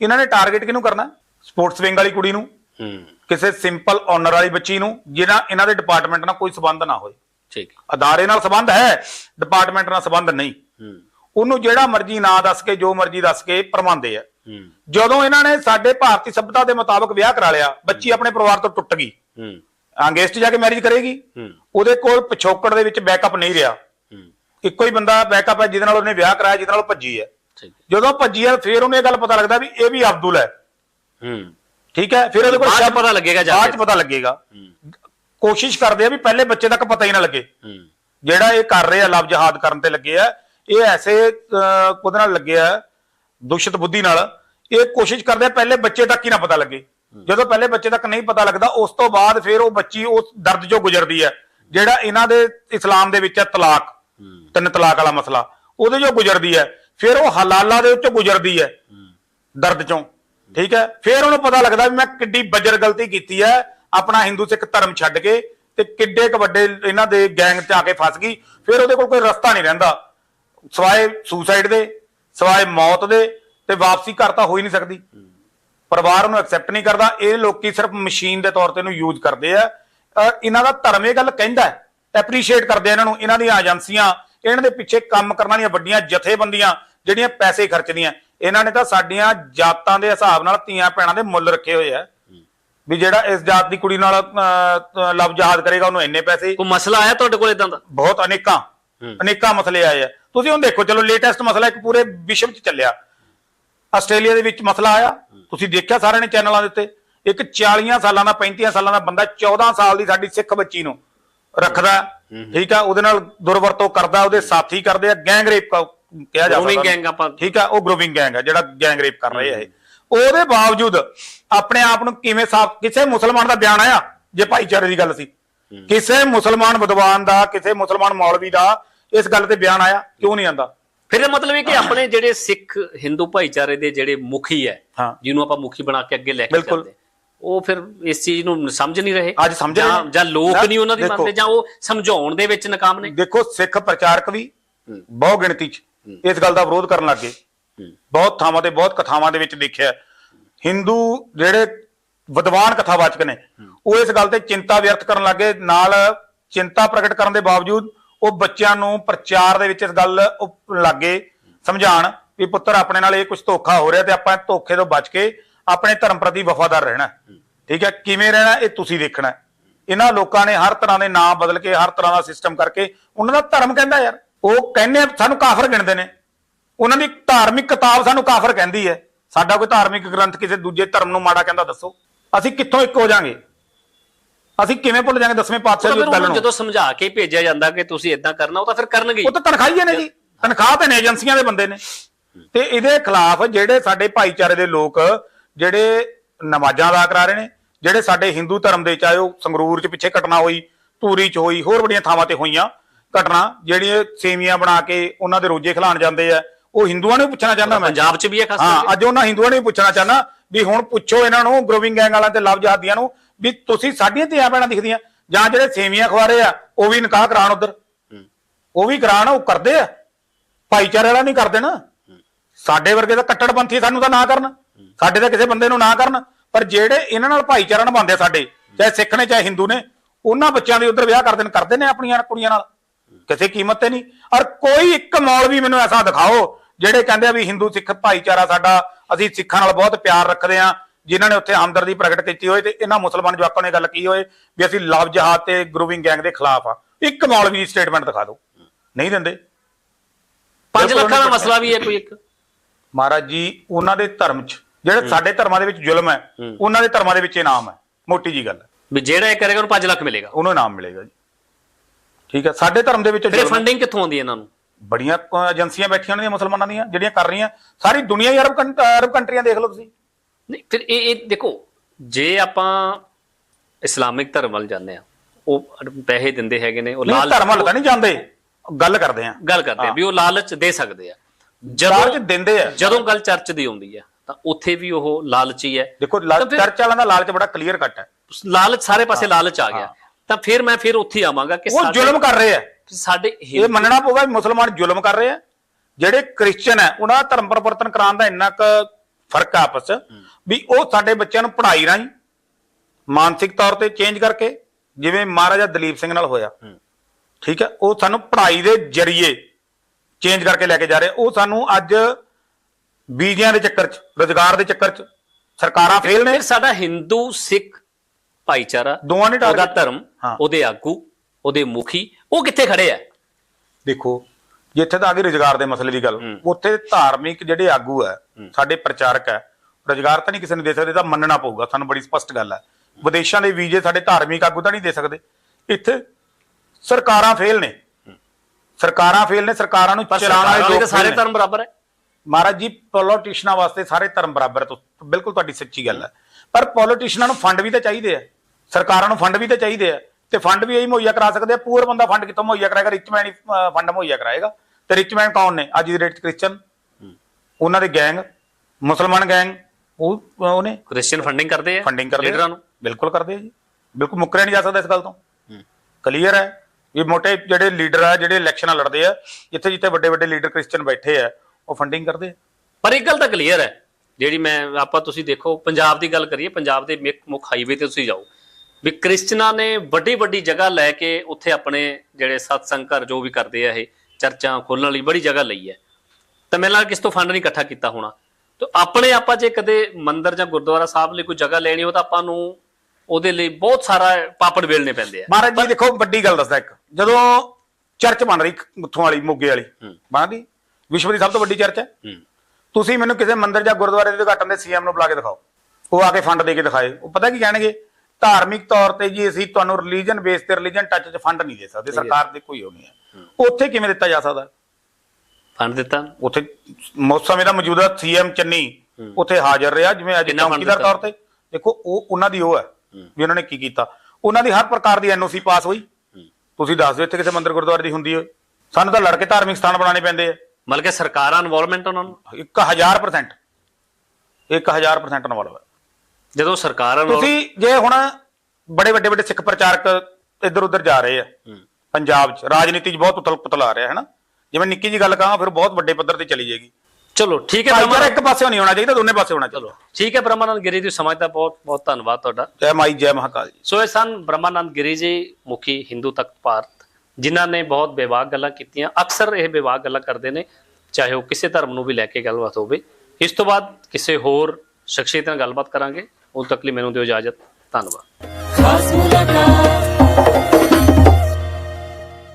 ਇਹਨਾਂ ਨੇ ਟਾਰਗੇਟ ਕਿਹਨੂੰ ਕਰਨਾ? ਸਪੋਰਟਸ ਵਿੰਗ ਵਾਲੀ ਕੁੜੀ ਨੂੰ ਹੂੰ। ਕਿਸੇ ਸਿੰਪਲ ਆਨਰ ਵਾਲੀ ਬੱਚੀ ਨੂੰ ਜਿਹਨਾਂ ਇਹਨਾਂ ਦੇ ਡਿਪਾਰਟਮੈਂਟ ਨਾਲ ਕੋਈ ਸਬੰਧ ਨਾ ਹੋਏ। ਠੀਕ। ਅਦਾਰੇ ਨਾਲ ਸਬੰਧ ਹੈ ਡਿਪਾਰਟਮੈਂਟ ਨਾਲ ਸਬੰਧ ਨਹੀਂ। ਹੂੰ। ਉਹਨੂੰ ਜਿਹੜਾ ਮਰਜ਼ੀ ਨਾਂ ਦੱਸ ਕੇ ਜੋ ਮਰਜ਼ੀ ਦੱਸ ਕੇ ਪਰਮਾਉਂਦੇ ਆ। ਹੂੰ। ਜਦੋਂ ਇਹਨਾਂ ਨੇ ਸਾਡੇ ਭਾਰਤੀ ਸਭਿਅਤਾ ਦੇ ਮੁਤਾਬਕ ਵਿਆਹ ਕਰਾ ਲਿਆ ਬੱਚੀ ਆਪਣੇ ਪਰਿਵਾਰ ਤੋਂ ਟੁੱਟ ਗਈ। ਹੂੰ। ਅੰਗੇਸਟ ਜਾ ਕੇ ਮੈਰਿਜ ਕਰੇਗੀ। ਹੂੰ। ਉਹਦੇ ਕੋਲ ਪਿਛੋਕੜ ਦੇ ਵਿੱਚ ਬੈਕਅਪ ਨਹੀਂ ਰਿਹਾ। ਇੱਕੋ ਹੀ ਬੰਦਾ ਬੈਕਅਪ ਹੈ ਜਿਹਦੇ ਨਾਲ ਉਹਨੇ ਵਿਆਹ ਕਰਾਇਆ ਜਿਹਦੇ ਨਾਲ ਭੱਜੀ ਹੈ। ਜਦੋਂ ਭੱਜੀ ਹੈ ਫਿਰ ਉਹਨੂੰ ਇਹ ਗੱਲ ਪਤਾ ਲੱਗਦਾ ਵੀ ਇਹ ਵੀ ਅਬਦੁਲ ਹੈ। ਹੂੰ। ਠੀਕ ਹੈ ਫਿਰ ਉਹਦੇ ਕੋਲ ਬਾਅਦ 'ਚ ਪਤਾ ਲੱਗੇਗਾ ਜਾ ਬਾਅਦ ਕੇ। ਚ ਪਤਾ ਲੱਗੇਗਾ। ਕੋਸ਼ਿਸ਼ ਕਰਦੇ ਆ ਵੀ ਪਹਿਲੇ ਬੱਚੇ ਤੱਕ ਪਤਾ ਹੀ ਨਾ ਲੱਗੇ। ਹੂੰ। ਜਿਹੜਾ ਇਹ ਕਰ ਰਹੇ ਆ ਲਫ਼ ਜਹਾਦ ਕਰਨ ਤੇ ਲੱਗੇ ਆ ਇਹ ਐਸੇ ਅਹ, ਉਹਦੇ ਨਾਲ ਲੱਗੇ ਆ ਦੁਸ਼ਟ ਬੁੱਧੀ ਨਾਲ। ਇਹ ਕੋਸ਼ਿਸ਼ ਕਰਦੇ ਆ ਪਹਿਲੇ ਬੱਚੇ ਤੱਕ ਹੀ ਨਾ ਪਤਾ ਲੱਗੇ। ਜਦੋਂ ਪਹਿਲੇ ਬੱਚੇ ਤੱਕ ਨਹੀਂ ਪਤਾ ਲੱਗਦਾ ਉਸ ਤੋਂ ਬਾਅਦ ਫਿਰ ਉਹ ਬੱਚੀ ਉਸ ਦਰਦ ਚੋਂ ਗੁਜ਼ਰਦੀ ਹੈ। ਜਿਹੜਾ ਇਹਨਾਂ ਦੇ ਇਸਲਾਮ ਦੇ ਵਿੱਚ ਹੈ ਤਲਾਕ। ਤਿੰਨ ਤਲਾਕ ਵਾਲਾ ਮਸਲਾ। ਉਹਦੇ ਚੋਂ ਗੁਜ਼ਰਦੀ ਹੈ। ਫਿਰ ਉਹ ਹਲਾਲਾ ਦੇ ਵਿੱਚੋਂ ਗੁਜ਼ਰਦੀ ਹੈ। ਦਰਦ ਚੋਂ। ਠੀਕ ਹੈ? ਫਿਰ ਉਹਨੂੰ ਪਤਾ ਲੱਗਦਾ ਵੀ ਮੈਂ ਕਿੱਡੀ ਬੱਜਰ ਗਲਤੀ ਕੀਤੀ ਹੈ। ਆਪਣਾ ਹਿੰਦੂ ਸਿੱਖ ਧਰਮ ਛੱਡ ਕੇ ਤੇ ਕਿੱਡੇ ਕੁ ਵੱਡੇ ਇਹਨਾਂ ਦੇ ਗੈਂਗ 'ਚ ਆ ਕੇ ਫਸ ਗਈ। ਫਿਰ ਉਹਦੇ ਕੋਲ ਕੋਈ ਰਸਤਾ ਨਹੀਂ ਰਹਿੰਦਾ। ਸਵਾਏ ਸੁਸਾਈਡ ਦੇ, ਸਵਾਏ ਮੌਤ ਦੇ ਤੇ ਵਾਪਸੀ ਘਰ ਤਾਂ ਹੋ ਹੀ ਨਹੀਂ ਸਕਦੀ। ਪਰਿਵਾਰ ਨੂੰ ਐਕਸੈਪਟ ਨਹੀਂ ਕਰਦਾ। ਇਹ ਲੋਕੀ ਸਿਰਫ ਮਸ਼ੀਨ ਦੇ ਤੌਰ ਤੇ ਇਹਨੂੰ ਯੂਜ਼ ਕਰਦੇ ਆ। ਇਹਨਾਂ ਦਾ ਧਰਮ ਇਹ ਗੱਲ ਕਹਿੰਦਾ ਐਪਰੀਸ਼ੀਏਟ ਕਰਦੇ ਇਹਨਾਂ ਨੂੰ। ਇਹਨਾਂ ਦੀਆਂ ਏਜੰਸੀਆਂ ਇਹਨਾਂ ਦੇ ਪਿੱਛੇ ਕੰਮ ਕਰਨ ਵਾਲੀਆਂ ਵੱਡੀਆਂ ਜਥੇਬੰਦੀਆਂ ਜਿਹੜੀਆਂ ਪੈਸੇ ਖਰਚਦੀਆਂ ਇਹਨਾਂ ਨੇ ਤਾਂ ਸਾਡੀਆਂ ਜਾਤਾਂ ਦੇ ਹਿਸਾਬ ਨਾਲ ਧੀਆਂ ਭੈਣਾਂ ਦੇ ਮੁੱਲ ਰੱਖੇ ਹੋਏ ਆ। ਵੀ ਜਿਹੜਾ ਇਸ ਜਾਤ ਦੀ ਕੁੜੀ ਨਾਲ ਲਵ ਜਹਾਦ ਕਰੇਗਾ ਉਹਨੂੰ ਇੰਨੇ ਪੈਸੇ। ਕੋਈ ਮਸਲਾ ਆਇਆ ਤੁਹਾਡੇ ਕੋਲ ਇਦਾਂ ਦਾ? ਬਹੁਤ ਅਨੇਕਾਂ। ਅਨੇਕਾਂ ਮਸਲੇ ਆਏ ਆ। ਤੁਸੀਂ ਹੁਣ ਦੇਖੋ ਚਲੋ ਲੇਟੈਸਟ ਮਸਲਾ ਇੱਕ ਪੂਰੇ ਵਿਸ਼ਵ 'ਚ ਚੱਲਿਆ। ਆਸਟ੍ਰੇਲੀਆ ਦੇ ਵਿੱਚ ਮਸਲਾ ਆਇਆ। ਤੁਸੀਂ ਦੇਖਿਆ ਸਾਰਿਆਂ ਨੇ ਚੈਨਲਾਂ ਦੇ ਉੱਤੇ ਇੱਕ 40 ਸਾਲਾਂ ਦਾ 35 ਸਾਲਾਂ ਦਾ ਬੰਦਾ 14 ਸਾਲ ਦੀ ਸਾਡੀ ਸਿੱਖ ਬੱਚੀ ਨੂੰ ਰੱਖਦਾ। ਠੀਕ ਆ ਉਹਦੇ ਨਾਲ ਦੁਰਵਰਤੋਂ ਕਰਦਾ ਉਹਦੇ ਸਾਥੀ ਕਰਦੇ ਆ ਗੈਂਗ ਰੇਪ ਕਿਹਾ ਜਾ Grooming ਸਕਦਾ gang ਆਪਾਂ- ਠੀਕ ਆ ਉਹ ਗਰੂਵਿੰਗ ਗੈਂਗ ਆ ਜਿਹੜਾ ਗੈਂਗ ਰੇਪ ਕਰ ਰਹੇ ਆ ਇਹ ਉਹਦੇ ਬਾਵਜੂਦ ਆਪਣੇ ਆਪ ਨੂੰ ਕਿਵੇਂ ਸਾਫ਼ ਕਿਸੇ ਮੁਸਲਮਾਨ ਦਾ ਬਿਆਨ ਆਇਆ ਜੇ ਭਾਈਚਾਰੇ ਦੀ ਗੱਲ ਸੀ ਕਿਸੇ ਮੁਸਲਮਾਨ ਵਿਦਵਾਨ ਦਾ ਕਿਸੇ ਮੁਸਲਮਾਨ ਮੌਲਵੀ ਦਾ ਇਸ ਗੱਲ ਤੇ ਬਿਆਨ ਆਇਆ ਕਿਉਂ ਨਹੀਂ ਆਂਦਾ ਫਿਰ ਇਹ ਮਤਲਬ ਇਹ ਕਿ ਆਪਣੇ ਜਿਹੜੇ ਸਿੱਖ ਹਿੰਦੂ ਭਾਈਚਾਰੇ ਦੇ ਜਿਹੜੇ ਮੁਖੀ ਹੈ ਹਾਂ। ਜਿਹਨੂੰ ਆਪਾਂ ਮੁਖੀ ਬਣਾ ਕੇ ਅੱਗੇ ਲੈ ਕੇ ਬਿਲਕੁਲ। ਚੱਲਦੇ ਉਹ ਫਿਰ ਇਸ ਚੀਜ਼ ਨੂੰ ਸਮਝ ਨਹੀਂ ਰਹੇ ਅੱਜ ਸਮਝ ਰਹੇ ਜਾਂ- ਨੇ। ਜਾਂ ਲੋਕ ਨਾ, ਨਹੀਂ ਉਹਨਾਂ ਦੀ ਦੇਖੋ। ਮੰਨਦੇ ਜਾਂ ਉਹ ਸਮਝਾਉਣ ਦੇ ਵਿੱਚ ਨਾਕਾਮ ਨੇ ਦੇਖੋ ਸਿੱਖ ਪ੍ਰਚਾਰਕ ਵੀ। ਬਹੁ ਗਿਣਤੀ 'ਚ ਇਸ ਗੱਲ ਦਾ ਵਿਰੋਧ ਕਰਨ ਲੱਗੇ। ਬਹੁਤ ਥਾਵਾਂ ਤੇ ਬਹੁਤ ਕਥਾਵਾਂ ਦੇ ਵਿੱਚ ਦੇਖਿਆ। ਹਿੰਦੂ ਜਿਹੜੇ ਵਿਦਵਾਨ ਕਥਾਵਾਚਕ ਨੇ ਉਹ ਇਸ ਗੱਲ ਤੇ ਚਿੰਤਾ ਵਿਅਕਤ ਕਰਨ ਲੱਗੇ ਨਾਲ ਚਿੰਤਾ ਪ੍ਰਗਟ ਕਰਨ ਦੇ ਬਾਵਜੂਦ ਉਹ ਬੱਚਿਆਂ ਨੂੰ ਪ੍ਰਚਾਰ ਦੇ ਵਿੱਚ ਇਸ ਗੱਲ ਲੱਗੇ ਸਮਝਾਣ ਵੀ ਪੁੱਤਰ ਆਪਣੇ ਨਾਲ ਇਹ ਕੁਝ ਧੋਖਾ ਹੋ ਰਿਹਾ ਤੇ ਆਪਾਂ ਧੋਖੇ ਤੋਂ ਬਚ ਕੇ ਆਪਣੇ ਧਰਮ ਪ੍ਰਤੀ ਵਫਾਦਾਰ ਰਹਿਣਾ। ਠੀਕ ਹੈ ਕਿਵੇਂ ਰਹਿਣਾ ਇਹ ਤੁਸੀਂ ਦੇਖਣਾ। ਇਹਨਾਂ ਲੋਕਾਂ ਨੇ ਹਰ ਤਰ੍ਹਾਂ ਦੇ ਨਾਮ ਬਦਲ ਕੇ ਹਰ ਤਰ੍ਹਾਂ ਦਾ ਸਿਸਟਮ ਕਰਕੇ ਉਹਨਾਂ ਦਾ ਧਰਮ ਕਹਿੰਦਾ ਯਾਰ। ਉਹ ਕਹਿੰਦੇ ਸਾਨੂੰ ਕਾਫਰ ਗਿਣਦੇ ਨੇ। ਉਹਨਾਂ ਦੀ ਧਾਰਮਿਕ ਕਿਤਾਬ ਸਾਨੂੰ ਕਾਫਰ ਕਹਿੰਦੀ ਹੈ। ਸਾਡਾ ਕੋਈ ਧਾਰਮਿਕ ਗ੍ਰੰਥ ਕਿਸੇ ਦੂਜੇ ਧਰਮ ਨੂੰ ਮਾੜਾ ਕਹਿੰਦਾ ਦੱਸੋ। ਅਸੀਂ ਕਿੱਥੋਂ ਇੱਕ ਹੋ ਜਾਾਂਗੇ? ਅਸੀਂ ਕਿਵੇਂ ਭੁੱਲ ਜਾਾਂਗੇ ਦਸਵੇਂ ਪਾਤਸ਼ਾਹ ਦੀ ਗੱਲ ਨੂੰ? ਜਦੋਂ ਸਮਝਾ ਕੇ ਭੇਜਿਆ ਜਾਂਦਾ ਕਿ ਤੁਸੀਂ ਇਦਾਂ ਕਰਨਾ ਉਹ ਤਾਂ ਫਿਰ ਕਰਨਗੇ। ਉਹ ਤਾਂ ਤਨਖਾਹੀਏ ਨੇ ਜੀ। ਤਨਖਾਹ ਤੇ ਨੇ ਏਜੰਸੀਆਂ ਦੇ ਬੰਦੇ ਨੇ। ਤੇ ਇਹਦੇ ਖਿਲਾਫ ਜਿਹੜੇ ਸਾਡੇ ਭਾਈਚਾਰੇ ਦੇ ਲੋਕ ਜਿਹੜੇ ਨਮਾਜ਼ਾਂ ਅਦਾ ਕਰਾ ਰਹੇ ਨੇ ਜਿਹੜੇ ਸਾਡੇ ਹਿੰਦੂ ਧਰਮ ਦੇ ਚਾਹੇ ਉਹ ਸੰਗਰੂਰ ਚ ਪਿੱਛੇ ਘਟਨਾ ਹੋਈ ਧੂਰੀ ਚ ਹੋਈ ਹੋਰ ਬੜੀਆਂ ਥਾਵਾਂ ਤੇ ਹੋਈਆਂ ਘਟਨਾ ਜਿਹੜੀਆਂ ਸੇਵੀਆਂ ਬਣਾ ਕੇ ਉਹਨਾਂ ਦੇ ਰੋਜੇ ਖਿਲਾਣ ਜਾਂਦੇ ਆ ਉਹ ਹਿੰਦੂਆਂ ਨੂੰ ਪੁੱਛਣਾ ਚਾਹੁੰਦਾ ਮੈਂ। ਪੰਜਾਬ 'ਚ ਵੀ ਹੈ ਖਾਸ ਹਾਂ ਅੱਜ ਉਹਨਾਂ ਹਿੰਦੂਆਂ ਨੂੰ ਪੁੱਛਣਾ ਚਾਹਨਾ ਵੀ ਹੁਣ ਪੁੱਛੋ ਇਹਨਾਂ ਨੂੰ ਗਰੋਵਿੰਗ ਗੈਂਗ ਵਾਲਿਆਂ ਤੇ ਲਵ ਜਹਾਦੀਆਂ ਨੂੰ ਵੀ ਤੁਸੀਂ ਸਾਡੀਆਂ ਧੀਆਂ ਭੈਣਾਂ ਦਿਖਦੀਆਂ ਜਾਂ ਜਿਹੜੇ ਸੇਵੀਆਂ ਖਵਾ ਰਹੇ ਆ ਉਹ ਵੀ ਨਿਕਾਹ ਕਰਾਣ ਉਧਰ। ਉਹ ਵੀ ਕਰਾਣ ਉਹ ਕਰਦੇ ਆ। ਭਾਈਚਾਰੇ ਵਾਲਾ ਨਹੀਂ ਕਰਦੇ ਨਾ। ਸਾਡੇ ਵਰਗੇ ਤਾਂ ਕੱਟੜਪੰਥੀ ਸਾਨੂੰ ਤਾਂ ਨਾ ਕਰਨ। ਸਾਡੇ ਤਾਂ ਕਿਸੇ ਬੰਦੇ ਨੂੰ ਨਾ ਕਰਨ। ਪਰ ਜਿਹੜੇ ਇਹਨਾਂ ਨਾਲ ਭਾਈਚਾਰਾ ਨਿਭਾਉਂਦੇ ਆ ਸਾਡੇ ਚਾਹੇ ਸਿੱਖ ਨੇ ਚਾਹੇ ਹਿੰਦੂ ਨੇ ਉਹਨਾਂ ਬੱਚਿਆਂ ਦੇ ਉਧਰ ਵਿਆਹ ਕਰਦੇ ਨੇ ਕਰਦੇ ਨੇ ਆਪਣੀਆਂ ਕੁੜੀਆਂ ਨਾਲ। ਕਿਸੇ ਕੀਮਤ ਤੇ ਨਹੀਂ। ਔਰ ਕੋਈ ਇੱਕ ਮੌਲਵੀ ਮੈਨੂੰ ਐਸਾ ਦਿਖਾਓ ਜਿਹੜੇ ਕਹਿੰਦੇ ਆ ਵੀ ਹਿੰਦੂ ਸਿੱਖ ਭਾਈਚਾਰਾ ਸਾਡਾ ਅਸੀਂ ਸਿੱਖਾਂ ਨਾਲ ਬਹੁਤ ਪਿਆਰ ਰੱਖਦੇ ਆ ਜਿਨ੍ਹਾਂ ਨੇ ਉੱਥੇ ਹਮਦਰਦੀ ਪ੍ਰਗਟ ਕੀਤੀ ਹੋਏ ਤੇ ਇਹਨਾਂ ਮੁਸਲਮਾਨ ਜਵਾਕਾਂ ਨੇ ਗੱਲ ਕੀ ਹੋਏ ਵੀ ਅਸੀਂ ਲਵ ਜਹਾਦ ਤੇ ਗਰੂਵਿੰਗ ਗੈਂਗ ਦੇ ਖਿਲਾਫ ਆ। ਇੱਕ ਮੌਲਵੀ ਦੀ ਸਟੇਟਮੈਂਟ ਦਿਖਾ ਦਿਓ। ਨਹੀਂ ਦਿੰਦੇ। 5 ਲੱਖਾਂ ਦਾ ਮਸਲਾ ਵੀ ਹੈ ਕੋਈ ਇੱਕ? ਮਹਾਰਾਜ ਜੀ ਉਹਨਾਂ ਦੇ ਧਰਮ 'ਚ ਜਿਹੜੇ ਸਾਡੇ ਧਰਮਾਂ ਦੇ ਵਿੱਚ ਜ਼ੁਲਮ ਹੈ ਉਹਨਾਂ ਦੇ ਧਰਮਾਂ ਦੇ ਵਿੱਚ ਇਨਾਮ ਹੈ। ਮੋਟੀ ਜੀ ਗੱਲ ਵੀ ਜਿਹੜਾ ਇਹ ਕਰੇਗਾ ਉਹਨੂੰ 5 ਲੱਖ ਮਿਲੇਗਾ। ਉਹਨੂੰ ਇਨਾਮ ਮਿਲੇਗਾ ਜੀ। ਠੀਕ ਹੈ ਸਾਡੇ ਧਰਮ ਦੇ ਵਿੱਚ ਫਿਰ ਜ਼ੁਲਮ। ਫੰਡਿੰਗ ਕਿੱਥੋਂ ਆਉਂਦੀ ਹੈ ਇਹਨਾਂ ਨੂੰ? ਬੜੀਆਂ ਕ- ਏਜੰਸੀਆਂ ਬੈਠੀਆਂ ਨੇ ਮੁਸਲਮਾਨਾਂ ਦੀਆਂ ਜਿਹੜੀਆਂ ਕਰ ਰਹੀਆਂ। ਸਾਰੀ ਦੁਨੀਆ ਹੀ ਅਰਬ ਕੰਟ- ਅਰਬ ਕੰਟਰੀਆਂ ਦੇਖ ਲਓ ਤੁਸੀਂ। ਨਹੀਂ ਫਿਰ ਇਹ ਇਹ ਦੇਖੋ ਜੇ ਆਪਾਂ ਇਸਲਾਮਿਕ ਧਰਮ ਵੱਲ ਜਾਂਦੇ ਆ ਉਹ ਪੈਸੇ ਦਿੰਦੇ ਹੈਗੇ ਨੇ ਉਹ ਨਹੀਂ ਲਾਲ ਧਰਮ ਹਲ ਤਾਂ ਨਹੀਂ ਜਾਂਦੇ ਗੱਲ ਕਰਦੇ ਆ ਗੱਲ ਕਰਦੇ ਆ ਵੀ ਉਹ ਲਾਲਚ ਦੇ ਸਕਦੇ ਆ। ਚਾਰਜ ਜਦੋਂ ਦਿੰਦੇ ਆ। ਜਦੋਂ ਗੱਲ ਚਰਚ ਦੀ ਆਉਂਦੀ ਹੈ ਤਾਂ ਉੱਥੇ ਵੀ ਉਹ ਲਾਲਚੀ ਹੈ ਦੇਖੋ ਲਾ- ਤਾਂ ਫਿਰ- ਚਰਚ ਵਾਲਿਆਂ ਦਾ ਲਾਲਚ ਬੜਾ ਕਲੀਅਰ ਕੱਟ ਹੈ। ਲਾਲਚ ਸਾਰੇ ਪਾਸੇ ਲਾਲਚ ਆ ਗਿਆ। ਤਾਂ ਫਿਰ ਮੈਂ ਫਿਰ ਉੱਥੇ ਆਵਾਂਗਾ ਕਿ ਉਹ ਜ਼ੁਲਮ ਕਰ ਰਹੇ ਆ। ਸਾਡੇ ਇਹ ਮੰਨਣਾ ਪਊਗਾ ਵੀ ਮੁਸਲਮਾਨ ਜ਼ੁਲਮ ਕਰ ਰਹੇ ਆ। ਜਿਹੜੇ ਕ੍ਰਿਸਚੀਅਨ ਹੈ ਉਹਨਾਂ ਦਾ ਧਰਮ ਪਰਿਵਰਤਨ ਕਰਾਉਣ ਦਾ ਇੰਨਾ ਕੁ ਫ਼ਰਕ ਆ ਆਪਸ 'ਚ ਵੀ ਉਹ ਸਾਡੇ ਬੱਚਿਆਂ ਨੂੰ ਪੜ੍ਹਾਈ ਰਾਹੀਂ ਮਾਨਸਿਕ ਤੌਰ ਤੇ ਚੇਂਜ ਕਰਕੇ ਜਿਵੇਂ ਮਹਾਰਾਜਾ ਦਲੀਪ ਸਿੰਘ ਨਾਲ ਹੋਇਆ। ਠੀਕ ਹੈ ਉਹ ਸਾਨੂੰ ਪੜ੍ਹਾਈ ਦੇ ਜ਼ਰੀਏ ਚੇਂਜ ਕਰਕੇ ਲੈ ਕੇ ਜਾ ਰਹੇ ਉਹ ਸਾਨੂੰ ਅੱਜ ਬੀਜਿਆਂ ਦੇ ਚੱਕਰ 'ਚ ਰੋਜ਼ਗਾਰ ਦੇ ਚੱਕਰ 'ਚ ਸਰਕਾਰਾਂ ਫੇਲ ਨੇ। ਫਿਰ ਸਾਡਾ ਹਿੰਦੂ ਸਿੱਖ ਭਾਈਚਾਰਾ ਦੋਵਾਂ ਨੇ ਉਹਦਾ target- ਧਰਮ ਹਾਂ। ਉਹਦੇ ਆਗੂ ਉਹਦੇ ਮੁਖੀ ਉਹ ਕਿੱਥੇ ਖੜੇ ਆ? ਦੇਖੋ ਜਿੱਥੇ ਤਾਂ ਆ ਗਈ ਰੋਜ਼ਗਾਰ ਦੇ ਮਸਲੇ ਦੀ ਗੱਲ। ਉੱਥੇ ਧਾਰਮਿਕ ਜਿਹੜੇ ਆਗੂ ਹੈ। ਸਾਡੇ ਪ੍ਰਚਾਰਕ ਹੈ ਰੋਜ਼ਗਾਰ ਤਾਂ ਨਹੀਂ ਕਿਸੇ ਨੂੰ ਦੇ ਸਕਦੇ ਇਹ ਤਾਂ ਮੰਨਣਾ ਪਊਗਾ ਸਾਨੂੰ ਬੜੀ ਸਪਸ਼ਟ ਗੱਲ ਹੈ ਵਿਦੇਸ਼ਾਂ ਦੇ ਵੀਜ਼ੇ ਸਾਡੇ ਧਾਰਮਿਕ ਆਗੂ ਤਾਂ ਨਹੀਂ ਦੇ ਸਕਦੇ। ਇੱਥੇ ਸਰਕਾਰਾਂ ਫੇਲ ਨੇ। ਸਰਕਾਰਾਂ ਫੇਲ ਨੇ ਸਰਕਾਰਾਂ ਨੂੰ ਪਰ ਚਲਾਉਣ ਵਾਲੇ ਲੋਕ ਸਾਰੇ fail ਨੇ। ਧਰਮ ਬਰਾਬਰ ਹੈ। ਮਹਾਰਾਜ ਜੀ ਪੋਲੀਟੀਸ਼ਨਾਂ ਵਾਸਤੇ ਸਾਰੇ ਧਰਮ ਬਰਾਬਰ ਹੈ ਤੋਂ ਬਿਲਕੁਲ ਤੁਹਾਡੀ ਸੱਚੀ ਗੱਲ ਹੈ ਪਰ ਪੋਲੀਟੀਸ਼ਨਾਂ ਨੂੰ ਫੰਡ ਵੀ ਤਾਂ ਚਾਹੀਦੇ ਆ। ਸਰਕਾਰਾਂ ਨੂੰ ਫੰਡ ਵੀ ਤਾਂ ਚਾਹੀਦੇ ਆ। ਤੇ ਫੰਡ ਵੀ ਇਹੀ ਮੁਹੱਈਆ ਕਰਾ ਸਕਦੇ ਆ। ਪੂਰ ਬੰਦਾ ਫੰਡ ਕਿੱਥੋਂ ਮੁਹੱਈਆ ਕਰਾਏਗਾ? ਰਿਚ ਮੈਨ ਹੀ ਫੰਡ ਮੁਹੱਈਆ ਕਰਾਏਗਾ। ਤੇ ਰਿਚ ਮੈਨ ਕੌਣ ਨੇ? ਅੱਜ ਦੀ ਡੇਟ 'ਚ ਕ੍ਰਿਸਚਨ ਉਹਨਾਂ ਦੇ ਗੈਂਗ ਮੁਸਲਮਾਨ ਗੈਂਗ ਉਹ ਉਹਨੇ ਕ੍ਰਿਸਚੀਅਨ ਫੰਡਿੰਗ ਕਰਦੇ ਆ? ਫੰਡਿੰਗ ਕਰਦੇ। ਲੀਡਰਾਂ ਨੂੰ? ਬਿਲਕੁਲ ਕਰਦੇ ਆ ਜੀ। ਬਿਲਕੁਲ ਮੁੱਕਰਿਆ ਨਹੀਂ ਜਾ ਸਕਦਾ ਇਸ ਗੱਲ ਤੋਂ। ਕਲੀਅਰ ਹੈ ਇਹ ਮੋٹے ਜਿਹੜੇ ਲੀਡਰ ਆ ਜਿਹੜੇ ਇਲੈਕਸ਼ਨਾਂ ਲੜਦੇ ਆ ਜਿੱਥੇ ਜਿੱਥੇ ਵੱਡੇ ਵੱਡੇ ਲੀਡਰ ਕ੍ਰਿਸਚਨ ਬੈਠੇ ਆ ਉਹ ਫੰਡਿੰਗ ਕਰਦੇ ਆ। ਪਰ ਇੱਕ ਗੱਲ ਤਾਂ ਕਲੀਅਰ ਹੈ। ਜਿਹੜੀ ਮੈਂ ਆਪਾਂ ਤੁਸੀਂ ਦੇਖੋ ਪੰਜਾਬ ਦੀ ਗੱਲ ਕਰੀਏ ਪੰਜਾਬ ਦੇ ਮੁੱਖ- ਮੁੱਖ ਹਾਈਵੇ ਤੇ ਤੁਸੀਂ ਜਾਓ। ਵੀ ਕ੍ਰਿਸਚਨਾਂ ਨੇ ਵੱਡੀ ਵੱਡੀ ਜਗ੍ਹਾ ਲੈ ਕੇ ਉੱਥੇ ਆਪਣੇ ਜਿਹੜੇ ਸਤਸੰਗ ਘਰ ਜੋ ਵੀ ਕਰਦੇ ਆ ਇਹ ਚਰਚਾਂ ਖੋਲਣ ਲਈ ਬੜੀ ਜਗ੍ਹਾ ਲਈ ਹੈ। ਤਾਂ ਮੇਰੇ ਨਾਲ ਕਿਸ ਤੋਂ ਫੰਡ ਨਹੀਂ ਇਕੱਠਾ ਕੀਤਾ ਹੋਣਾ। ਤਾਂ ਆਪਣੇ ਆਪਾਂ ਜੇ ਕਦੇ ਮੰਦਿਰ ਜਾਂ ਗੁਰਦੁਆਰਾ ਸਾਹਿਬ ਲਈ ਕੋਈ ਜਗ੍ਹਾ ਲੈਣੀ ਹੋ ਤਾਂ ਆਪਾਂ ਨੂੰ ਉਹਦੇ ਲਈ ਬਹੁਤ ਸਾਰਾ ਪਾਪੜ ਵੇਲਣੇ ਪੈਂਦੇ ਆ। ਮਹਾਰਾਜ ਜੀ ਦੇਖੋ ਵੱਡੀ ਗੱਲ ਦੱਸਦਾ ਇੱਕ। ਜਦੋਂ ਚਰਚ ਬਣ ਰਹੀ ਮੁੱਥੋਂ ਵਾਲੀ ਮੋਗੇ ਵਾਲੀ। ਬਣਦੀ ਵਿਸ਼ਵ ਦੀ ਸਭ ਤੋਂ ਵੱਡੀ ਚਰਚ ਹੈ। ਤੁਸੀਂ ਮੈਨੂੰ ਕਿਸੇ ਮੰਦਿਰ ਜਾਂ ਗੁਰਦੁਆਰੇ ਦੇ ਉਦਘਾਟਨ ਦੇ ਸੀਐਮ ਨੂੰ ਬੁਲਾ ਕੇ ਦਿਖਾਓ। ਉਹ ਆ ਕੇ ਫੰਡ ਦੇ ਕੇ ਦਿਖਾਏ। ਉਹ ਪਤਾ ਕੀ ਕਹਿਣਗੇ? ਧਾਰਮਿਕ ਤੌਰ ਤੇ ਜੀ ਅਸੀਂ ਤੁਹਾਨੂੰ ਰਿਲੀਜਨ ਬੇਸ ਤੇ ਰਿਲੀਜਨ ਟੱਚ 'ਚ ਫੰਡ ਨਹੀਂ ਦੇ ਸਕਦੇ ਸਰਕਾਰ ਦੇ ਕੋਈ ਉਹ ਨਹੀਂ ਹੈ। ਉੱਥੇ ਕਿਵੇਂ ਦਿੱਤਾ ਜਾ ਸਕਦਾ? ਫੰਡ ਦਿੱਤਾ? ਉੱਥੇ ਮੌਸਮ ਇਹਦਾ ਮੌਜੂਦਾ ਸੀਐਮ ਚੰਨੀ ਉੱਥੇ ਹਾਜ਼ਰ ਰਿਹਾ ਜਿਵੇਂ ਅੱਜ ਚੌਕੀਦਾਰ? ਤੌਰ ਤੇ। ਦੇਖੋ ਉਹ ਉਹਨਾਂ ਦੀ ਉਹ ਹੈ ਵੀ ਉਹਨਾਂ ਨੇ ਕੀ ਕੀਤਾ। ਉਹਨਾਂ ਦੀ ਹਰ ਪ੍ਰਕਾਰ ਦੀ ਐਨਓਸੀ ਪਾਸ ਹੋਈ। ਤੁਸੀਂ ਦੱਸ ਦਿਓ ਇੱਥੇ ਕਿਸੇ ਮੰਦਿਰ ਗੁਰਦੁਆਰੇ ਦੀ ਹੁੰਦੀ ਹੋਏ ਸਾਨੂੰ ਤਾਂ ਲੜ ਕੇ ਧਾਰਮਿਕ ਸਥਾਨ ਬਣਾਉਣੇ ਪੈਂਦੇ ਆ। ਮਤਲਬ ਕਿ ਸਰਕਾਰਾਂ ਇਨਵੋਲਵਮੈਂਟ ਉਹਨਾਂ ਨੂੰ? 1000% 1000% ਇਨਵੋਲਵ ਹੈ। ਜਦੋਂ ਸਰਕਾਰ involve- ਤੁਸੀਂ ਜੇ ਹੁਣ ਬੜੇ ਵੱਡੇ ਵੱਡੇ ਸਿੱਖ ਪ੍ਰਚਾਰਕ ਇੱਧਰ ਉੱਧਰ ਜਾ ਰਹੇ ਆ। ਪੰਜਾਬ 'ਚ ਰਾਜਨੀਤੀ 'ਚ ਬਹੁਤ ਉਤਲ ਪੁਤਲ ਆ ਰਿਹਾ ਹੈ ਨਾ ਜਿਵੇਂ ਨਿੱਕੀ ਜੀ ਗੱਲ ਕਹਾਂ ਫਿਰ ਬਹੁਤ ਵੱਡੇ ਪੱਧਰ ਤੇ ਚਲੀ ਜਾਏਗੀ। ਚਲੋ ਠੀਕ ਹੈ ਭਾਈਚਾਰਾ ਇੱਕ ਪਾਸੇ ਨਹੀਂ ਹੋਣਾ ਚਾਹੀਦਾ ਦੋਨੇ ਪਾਸੇ ਹੋਣਾ ਚਾਹੀਦਾ। ਚਲੋ ਠੀਕ ਹੈ ਬ੍ਰਹਮਾਨੰਦ ਗਿਰੀ ਦੀ ਸਮਝ ਦਾ ਬਹੁਤ ਬਹੁਤ ਧੰਨਵਾਦ ਤੁਹਾਡਾ। ਜੈ ਮਾਈ ਜੈ ਮਹਾਕਾਲ ਜੀ। ਸੋ ਇਹ ਸਨ ਬ੍ਰਹਮਾਨੰਦ ਗਿਰੀ ਜੀ ਮੁਖੀ ਹਿੰਦੂ ਤਖਤ ਭਾਰਤ ਜਿਨ੍ਹਾਂ ਨੇ ਬਹੁਤ ਬੇਵਾਕ ਗੱਲਾਂ ਕੀਤੀਆਂ। ਅਕਸਰ ਇਹ ਬੇਵਾਕ ਗੱਲਾਂ ਕਰਦੇ ਨੇ ਚਾਹੇ ਉਹ ਕਿਸੇ ਧਰਮ ਨੂੰ ਵੀ ਲੈ ਕੇ ਗੱਲਬਾਤ ਹੋਵੇ। ਇਸ ਤੋਂ ਬਾਅਦ ਕਿਸੇ ਹੋਰ ਸ਼ਖਸੀਅਤ ਨਾਲ ਗੱਲਬਾਤ ਕਰਾਂਗੇ। ਉਦੋਂ ਤੱਕ ਲਈ ਮੈਨੂੰ ਦਿਓ ਇਜਾਜ਼ਤ। ਧੰਨਵਾਦ। ਖਾਸ ਮੁਲਾਕਾਤ